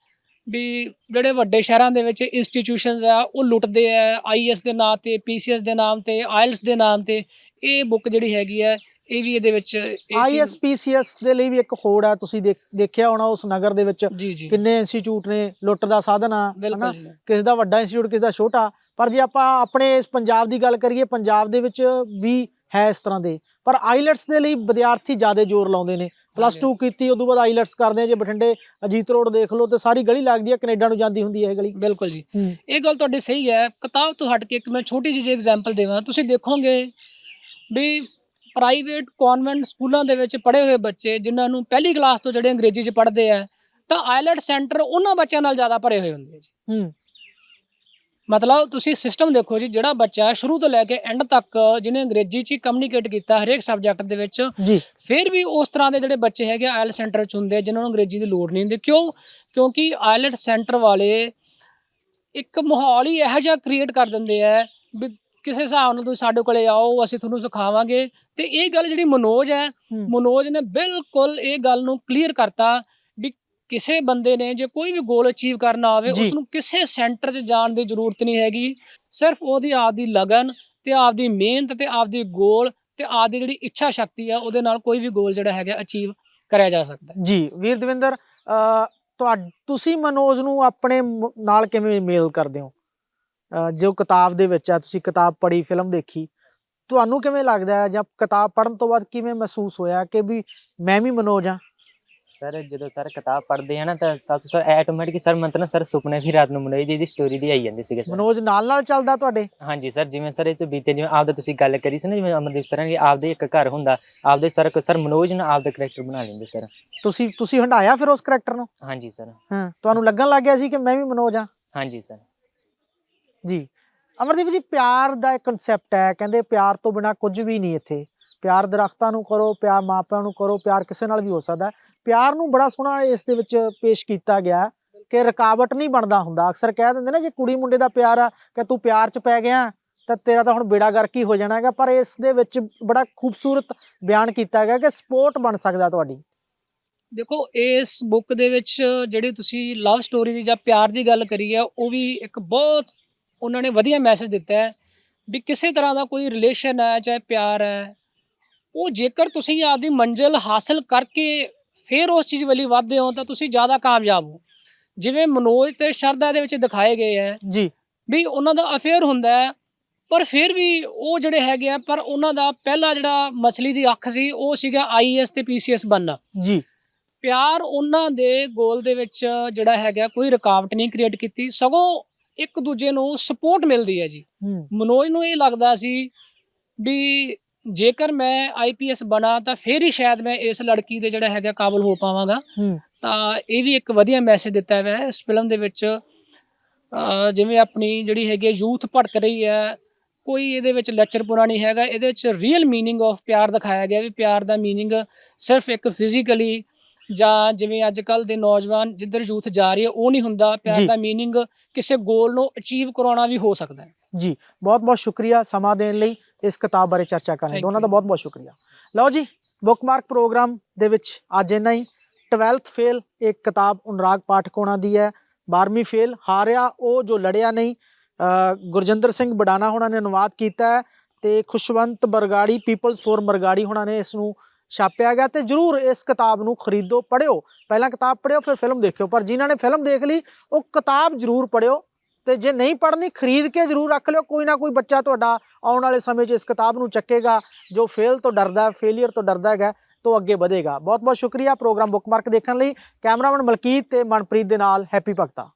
ਵੀ ਜਿਹੜੇ ਵੱਡੇ ਸ਼ਹਿਰਾਂ ਦੇ ਵਿੱਚ ਇੰਸਟੀਟਿਊਸ਼ਨਸ ਆ ਉਹ ਲੁੱਟਦੇ ਆ ਆਈਐਸ ਦੇ ਨਾਮ ਤੇ ਪੀਸੀਐਸ ਦੇ ਨਾਮ ਤੇ ਆਇਲਸ ਦੇ ਨਾਮ ਤੇ ਇਹ ਬੁੱਕ ਜਿਹੜੀ ਹੈਗੀ ਹੈ ਇਹ ਵੀ ਇਹਦੇ ਵਿੱਚ ਆਈਐਸਪੀਸੀਐਸ ਦੇ ਲਈ ਵੀ ਇੱਕ ਹੋੜ ਹੈ ਤੁਸੀਂ ਦੇਖ- ਦੇਖਿਆ ਹੋਣਾ ਉਸ ਨਗਰ ਦੇ ਵਿੱਚ ਕਿੰਨੇ ਇੰਸਟੀਚਿਊਟ ਨੇ ਲੁੱਟ ਦਾ ਸਾਧਨ ਆ ਹਨਾ? ਕਿਸ ਦਾ ਵੱਡਾ ਇੰਸਟੀਚਿਊਟ ਕਿਸ ਦਾ ਛੋਟਾ। ਪਰ ਜੇ ਆਪਾਂ ਆਪਣੇ ਇਸ ਪੰਜਾਬ ਦੀ ਗੱਲ ਕਰੀਏ ਪੰਜਾਬ ਦੇ ਵਿੱਚ ਵੀ ਹੈ ਇਸ ਤਰ੍ਹਾਂ ਦੇ। ਪਰ ਆਈਲੈਟਸ ਦੇ ਲਈ ਵਿਦਿਆਰਥੀ ਜ਼ਿਆਦਾ ਜ਼ੋਰ ਲਾਉਂਦੇ ਨੇ। ਪਲੱਸ ਹਾਂਜੀ। 2 ਕੀਤੀ ਉਦੋਂ ਬਾਅਦ ਆਈਲੈਟਸ ਕਰਦੇ ਆ। ਜੇ ਬਠਿੰਡੇ ਅਜੀਤ ਰੋਡ ਦੇਖ ਲਓ ਤੇ ਸਾਰੀ ਗਲੀ ਲੱਗਦੀ ਹੈ ਕੈਨੇਡਾ ਨੂੰ ਜਾਂਦੀ ਹੁੰਦੀ ਹੈ ਇਹ ਗਲੀ। ਬਿਲਕੁਲ ਜੀ। ਇਹ ਗੱਲ ਤੁਹਾਡੀ ਸਹੀ ਹੈ। ਕਿਤਾਬ ਤੋਂ ਹਟ ਕੇ ਇੱਕ ਮੈਂ ਛੋਟੀ ਜਿਹੀ ਐਗਜ਼ਾਮਪਲ ਦੇਵਾਂ। ਤੁਸੀਂ ਦੇਖੋਗੇ ਵੀ ਪ੍ਰਾਈਵੇਟ ਕਨਵੈਂਟ ਸਕੂਲਾਂ ਦੇ ਵਿੱਚ ਪੜ੍ਹੇ ਹੋਏ ਬੱਚੇ ਜਿਨ੍ਹਾਂ ਨੂੰ ਪਹਿਲੀ ਕਲਾਸ ਤੋਂ ਜਿਹੜੇ ਅੰਗਰੇਜ਼ੀ 'ਚ ਪੜ੍ਹਦੇ ਆ ਤਾਂ ਆਇਲਟ ਸੈਂਟਰ ਉਹਨਾਂ ਬੱਚਿਆਂ ਨਾਲ ਜ਼ਿਆਦਾ ਭਰੇ ਹੋਏ ਹੁੰਦੇ ਜੀ। ਹੂੰ। ਮਤਲਬ ਤੁਸੀਂ ਸਿਸਟਮ ਦੇਖੋ ਜੀ ਜਿਹੜਾ ਬੱਚਾ ਸ਼ੁਰੂ ਤੋਂ ਲੈ ਕੇ ਐਂਡ ਤੱਕ ਜਿਹਨੇ ਅੰਗਰੇਜ਼ੀ 'ਚ ਕਮਿਊਨੀਕੇਟ ਕੀਤਾ ਹਰੇਕ ਸਬਜੈਕਟ ਦੇ ਵਿੱਚ ਜੀ। ਫਿਰ ਵੀ ਉਸ ਤਰ੍ਹਾਂ ਦੇ ਜਿਹੜੇ ਬੱਚੇ ਹੈਗੇ ਆਇਲਟ ਸੈਂਟਰ 'ਚ ਹੁੰਦੇ ਜਿਨ੍ਹਾਂ ਨੂੰ ਅੰਗਰੇਜ਼ੀ ਦੀ ਲੋੜ ਨਹੀਂ ਹੁੰਦੀ। ਕਿਉਂ? ਕਿਉਂਕਿ ਆਇਲਟ ਸੈਂਟਰ ਵਾਲੇ ਇੱਕ ਮਾਹੌਲ ਹੀ ਇਹੋ ਜਿਹਾ ਕ੍ਰੀਏਟ ਕਰ ਦਿੰਦੇ ਆ ਵੀ ਕਿਸੇ ਹਿਸਾਬ ਨਾਲ ਤੁਸੀਂ ਸਾਡੇ ਕੋਲੇ ਆਓ ਅਸੀਂ ਤੁਹਾਨੂੰ ਸਿਖਾਵਾਂਗੇ ਤੇ ਇਹ ਗੱਲ ਜਿਹੜੀ ਮਨੋਜ ਹੈ। ਮਨੋਜ ਨੇ ਬਿਲਕੁਲ ਇਹ ਗੱਲ ਨੂੰ ਕਲੀਅਰ ਕਰਤਾ ਵੀ ਕਿਸੇ ਬੰਦੇ ਨੇ ਜੇ ਕੋਈ ਵੀ ਗੋਲ ਅਚੀਵ ਕਰਨਾ ਹੋਵੇ ਜੀ। ਉਸ ਨੂੰ ਕਿਸੇ ਸੈਂਟਰ 'ਚ ਜਾਣ ਦੀ ਜ਼ਰੂਰਤ ਨਹੀਂ ਹੈਗੀ ਸਿਰਫ ਉਹਦੀ ਆਪਦੀ ਲਗਨ ਤੇ ਆਪਦੀ ਮਿਹਨਤ ਤੇ ਆਪਦੀ ਗੋਲ ਤੇ ਆਪਦੀ ਜਿਹੜੀ ਇੱਛਾ ਸ਼ਕਤੀ ਆ ਉਹਦੇ ਨਾਲ ਕੋਈ ਵੀ ਗੋਲ ਜਿਹੜਾ ਹੈਗਾ ਅਚੀਵ ਕਰਿਆ ਜਾ ਸਕਦਾ। ਜੀ ਵੀਰ ਦਵਿੰਦਰ ਅਹ, ਤੁਹਾ ਤੁਸੀਂ ਮਨੋਜ ਨੂੰ ਆਪਣੇ ਨਾਲ ਕਿਵੇਂ ਮੇਲ ਕਰਦੇ ਹੋ ਜੋ ਕਿਤਾਬ ਦੇ ਵਿੱਚ ਆ ਤੁਸੀਂ ਕਿਤਾਬ ਪੜ੍ਹੀ ਫਿਲਮ ਦੇਖੀ ਤੁਹਾਨੂੰ ਕਿਵੇਂ ਲੱਗਦਾ ਹੈ ਜਾਂ ਕਿਤਾਬ ਪੜ੍ਹਨ ਤੋਂ ਬਾਅਦ ਕਿਵੇਂ ਮਹਿਸੂਸ ਹੋਇਆ ਕਿ ਵੀ ਮੈਂ ਵੀ ਮਨੋਜ ਹਾਂ? ਸਰ ਜਦੋਂ ਸਰ ਕਿਤਾਬ ਪੜ੍ਹਦੇ ਆ ਨਾ ਤਾਂ ਸਭ ਤੋਂ ਸਰ ਆਟੋਮੈਟਿਕ ਸਰ ਮਨ ਤਾਂ ਨਾ ਸਰ ਸੁਪਨੇ ਵੀ ਰਾਤ ਨੂੰ ਮਨੋਜ ਜੀ ਦੀ ਸਟੋਰੀ ਦੀ ਆਈ ਜਾਂਦੀ ਸੀਗੇ ਸਰ। ਮਨੋਜ ਨਾਲ ਨਾਲ ਚੱਲਦਾ ਤੁਹਾਡੇ? ਹਾਂਜੀ ਸਰ ਜਿਵੇਂ ਸਰ ਇਹ ਚ ਬੀਤੇ ਜਿਵੇਂ ਆਪਦਾ ਤੁਸੀਂ ਗੱਲ ਕਰੀ ਸੀ ਨਾ ਜਿਵੇਂ ਅਮਰਦੀਪ ਸਰ ਕਿ ਆਪਦੇ ਇੱਕ ਘਰ ਹੁੰਦਾ ਆਪਦੇ ਸਰ ਸਰ ਮਨੋਜ ਨੇ ਆਪਦਾ ਕਰੈਕਟਰ ਬਣਾ ਲੈਂਦੇ ਸਰ। ਤੁਸੀਂ ਤੁਸੀਂ ਹੰਡਾਇਆ ਫਿਰ ਉਸ ਕਰੈਕਟਰ ਨੂੰ? ਹਾਂਜੀ ਸਰ। ਹਾਂ ਤੁਹਾਨੂੰ ਲੱਗਣ ਲੱਗ ਗਿਆ ਸੀ ਕਿ ਮੈਂ ਵੀ ਮਨੋਜ ਹਾਂ? ਹਾਂਜੀ ਸਰ। ਜੀ। ਅਮਰਦੀਪ ਜੀ, ਪਿਆਰ ਦਾ ਇੱਕ ਕਨਸੈਪਟ ਹੈ। ਕਹਿੰਦੇ ਪਿਆਰ ਤੋਂ ਬਿਨਾ ਕੁਝ ਵੀ ਨਹੀਂ ਇੱਥੇ। ਪਿਆਰ ਦਰਖਤਾਂ ਨੂੰ ਕਰੋ, ਪਿਆਰ ਮਾਪਿਆਂ ਨੂੰ ਕਰੋ, ਪਿਆਰ ਕਿਸੇ ਨਾਲ ਵੀ ਹੋ ਸਕਦਾ ਪਿਆਰ ਨੂੰ ਬੜਾ ਸੋਹਣਾ ਇਸ ਦੇ ਵਿੱਚ ਪੇਸ਼ ਕੀਤਾ ਗਿਆ ਕਿ ਰੁਕਾਵਟ ਨਹੀਂ ਬਣਦਾ ਹੁੰਦਾ। ਅਕਸਰ ਕਹਿ ਦਿੰਦੇ ਨਾ, ਜੇ ਕੁੜੀ ਮੁੰਡੇ ਦਾ ਪਿਆਰ ਆ, ਕਿ ਤੂੰ ਪਿਆਰ 'ਚ ਪੈ ਗਿਆ, ਤਾਂ ਤੇਰਾ ਤਾਂ ਹੁਣ ਬੇੜਾ ਗਰਕ ਹੀ ਹੋ ਜਾਣਾ ਹੈਗਾ। ਪਰ ਇਸ ਦੇ ਵਿੱਚ ਬੜਾ ਖੂਬਸੂਰਤ ਬਿਆਨ ਕੀਤਾ ਗਿਆ ਕਿ ਸਪੋਰਟ ਬਣ ਸਕਦਾ ਤੁਹਾਡੀ। ਦੇਖੋ, ਇਸ ਬੁੱਕ ਦੇ ਵਿੱਚ ਜਿਹੜੀ ਤੁਸੀਂ ਲਵ ਸਟੋਰੀ ਦੀ ਜਾਂ ਪਿਆਰ ਦੀ ਗੱਲ ਕਰੀ ਹੈ ਉਹ ਵੀ ਇੱਕ ਬਹੁਤ ਉਹਨਾਂ ਨੇ ਵਧੀਆ ਮੈਸੇਜ ਦਿੱਤਾ ਹੈ ਵੀ ਕਿਸੇ ਤਰ੍ਹਾਂ ਦਾ ਕੋਈ ਰਿਲੇਸ਼ਨ ਹੈ ਚਾਹੇ ਪਿਆਰ ਹੈ ਉਹ ਜੇਕਰ ਤੁਸੀਂ ਆਪਦੀ ਮੰਜ਼ਿਲ ਹਾਸਲ ਕਰਕੇ ਫਿਰ ਉਸ ਚੀਜ਼ ਵੱਲ ਵਧਦੇ ਹੋ ਤਾਂ ਤੁਸੀਂ ਜ਼ਿਆਦਾ ਕਾਮਯਾਬ ਹੋ। ਜਿਵੇਂ ਮਨੋਜ ਤੇ ਸ਼ਰਦਾ ਦੇ ਵਿੱਚ ਦਿਖਾਏ ਗਏ ਹੈ ਜੀ। ਵੀ ਉਹਨਾਂ ਦਾ ਅਫੇਅਰ ਹੁੰਦਾ ਹੈ ਪਰ ਫਿਰ ਵੀ ਉਹ ਜਿਹੜੇ ਹੈਗੇ ਆ ਪਰ ਉਹਨਾਂ ਦਾ ਪਹਿਲਾ ਜਿਹੜਾ ਮਛਲੀ ਦੀ ਅੱਖ ਸੀ ਉਹ ਸੀਗਾ ਆਈਐਸ ਤੇ ਪੀਸੀਐਸ ਬਣਨਾ। ਜੀ। ਪਿਆਰ ਉਹਨਾਂ ਦੇ ਗੋਲ ਦੇ ਵਿੱਚ ਜਿਹੜਾ ਹੈਗਾ ਕੋਈ ਰੁਕਾਵਟ ਨਹੀਂ ਕ੍ਰੀਏਟ ਕੀਤੀ। ਸਗੋਂ ਇੱਕ ਦੂਜੇ ਨੂੰ ਸਪੋਰਟ ਮਿਲਦੀ ਹੈ ਜੀ ਹੂੰ ਮਨੋਜ ਨੂੰ ਇਹ ਲੱਗਦਾ ਸੀ ਵੀ ਜੇਕਰ ਮੈਂ ਆਈਪੀਐਸ ਬਣਾ ਤਾਂ ਫੇਰ ਹੀ ਸ਼ਾਇਦ ਮੈਂ ਇਸ ਲੜਕੀ ਦੇ ਜਿਹੜਾ ਹੈਗਾ ਕਾਬਲ ਹੋ ਪਾਵਾਂਗਾ ਹੂੰ ਤਾਂ ਇਹ ਵੀ ਇੱਕ ਵਧੀਆ ਮੈਸੇਜ ਦਿੱਤਾ ਹੋਇਆ ਹੈ ਇਸ ਫਿਲਮ ਦੇ ਵਿੱਚ ਅਹ ਜਿਵੇਂ ਆਪਣੀ ਜਿਹੜੀ ਹੈਗੀ ਯੂਥ ਭਟਕ ਰਹੀ ਹੈ ਕੋਈ ਇਹਦੇ ਵਿੱਚ ਲੈਕਚਰਪੁਰਾ ਨਹੀਂ ਹੈਗਾ ਇਹਦੇ ਵਿੱਚ ਰੀਅਲ मीनिंग ਆਫ ਪਿਆਰ ਦਿਖਾਇਆ ਗਿਆ ਵੀ ਪਿਆਰ ਦਾ मीनिंग ਸਿਰਫ ਇੱਕ ਫਿਜ਼ੀਕਲੀ ਜਾਂ ਜਿਵੇਂ ਅੱਜ ਕੱਲ ਦੇ ਨੌਜਵਾਨ ਜਿੱਧਰ ਯੂਥ ਜਾ ਰਹੀ ਹੈ ਉਹ ਨਹੀਂ ਹੁੰਦਾ। ਪਿਆਰ ਦਾ ਮੀਨਿੰਗ ਕਿਸੇ ਗੋਲ ਨੂੰ ਅਚੀਵ ਕਰਾਉਣਾ ਵੀ ਹੋ ਸਕਦਾ ਹੈ। ਜੀ ਬਹੁਤ ਬਹੁਤ ਸ਼ੁਕਰੀਆ ਸਮਾਂ ਦੇਣ ਲਈ ਇਸ ਕਿਤਾਬ ਬਾਰੇ ਚਰਚਾ ਕਰਨ ਲਈ। ਦੋਨਾਂ ਦਾ ਬਹੁਤ ਬਹੁਤ ਸ਼ੁਕਰੀਆ। ਲਓ ਜੀ ਬੁੱਕਮਾਰਕ ਪ੍ਰੋਗਰਾਮ ਦੇ ਵਿੱਚ ਅੱਜ ਇੰਨਾ ਹੀ। 12th ਫੇਲ ਇੱਕ ਕਿਤਾਬ ਅਨੁਰਾਗ ਪਾਠਕ ਹੋਣਾ ਦੀ ਹੈ। 12ਵੀਂ ਫੇਲ ਹਾਰਿਆ ਉਹ ਜੋ ਲੜਿਆ ਨਹੀਂ। ਗੁਰਜਿੰਦਰ ਸਿੰਘ ਬਡਾਣਾ ਹੋਣਾ ਨੇ ਅਨੁਵਾਦ ਕੀਤਾ ਹੈ ਤੇ ਖੁਸ਼ਵੰਤ ਬਰਗਾੜੀ ਪੀਪਲਸ ਫੋਰ ਬਰਗਾੜੀ ਹੋਣਾ ਨੇ ਇਸ ਨੂੰ ਛਾਪਿਆ ਗਿਆ ਤੇ ਜਰੂਰ ਇਸ ਕਿਤਾਬ ਨੂੰ ਖਰੀਦੋ ਪੜਿਓ ਪਹਿਲਾਂ ਕਿਤਾਬ ਪੜਿਓ ਫਿਰ ਫਿਲਮ ਦੇਖਿਓ। ਪਰ ਜਿਨ੍ਹਾਂ ਨੇ ਫਿਲਮ ਦੇਖ ਲਈ, ਉਹ ਕਿਤਾਬ ਜਰੂਰ ਪੜਿਓ ਤੇ ਜੇ ਨਹੀਂ ਪੜ੍ਹਨੀ, ਖਰੀਦ ਕੇ ਜਰੂਰ ਰੱਖ ਲਿਓ। ਕੋਈ ਨਾ ਕੋਈ ਬੱਚਾ ਤੁਹਾਡਾ ਆਉਣ ਵਾਲੇ ਸਮੇਂ 'ਚ ਇਸ ਕਿਤਾਬ ਨੂੰ ਚੱਕੇਗਾ, ਜੋ ਫੇਲ ਤੋਂ ਡਰਦਾ ਹੈ ਫੇਲਿਅਰ ਤੋਂ ਡਰਦਾ ਹੈਗਾ, ਤੋਂ ਅੱਗੇ ਵਧੇਗਾ। ਬਹੁਤ ਬਹੁਤ ਸ਼ੁਕਰੀਆ ਪ੍ਰੋਗਰਾਮ ਬੁੱਕਮਾਰਕ ਦੇਖਣ ਲਈ। ਕੈਮਰਾਮੈਨ ਮਲਕੀਤ ਤੇ ਮਨਪ੍ਰੀਤ ਦੇ ਨਾਲ, ਹੈਪੀ ਭਗਤਾ।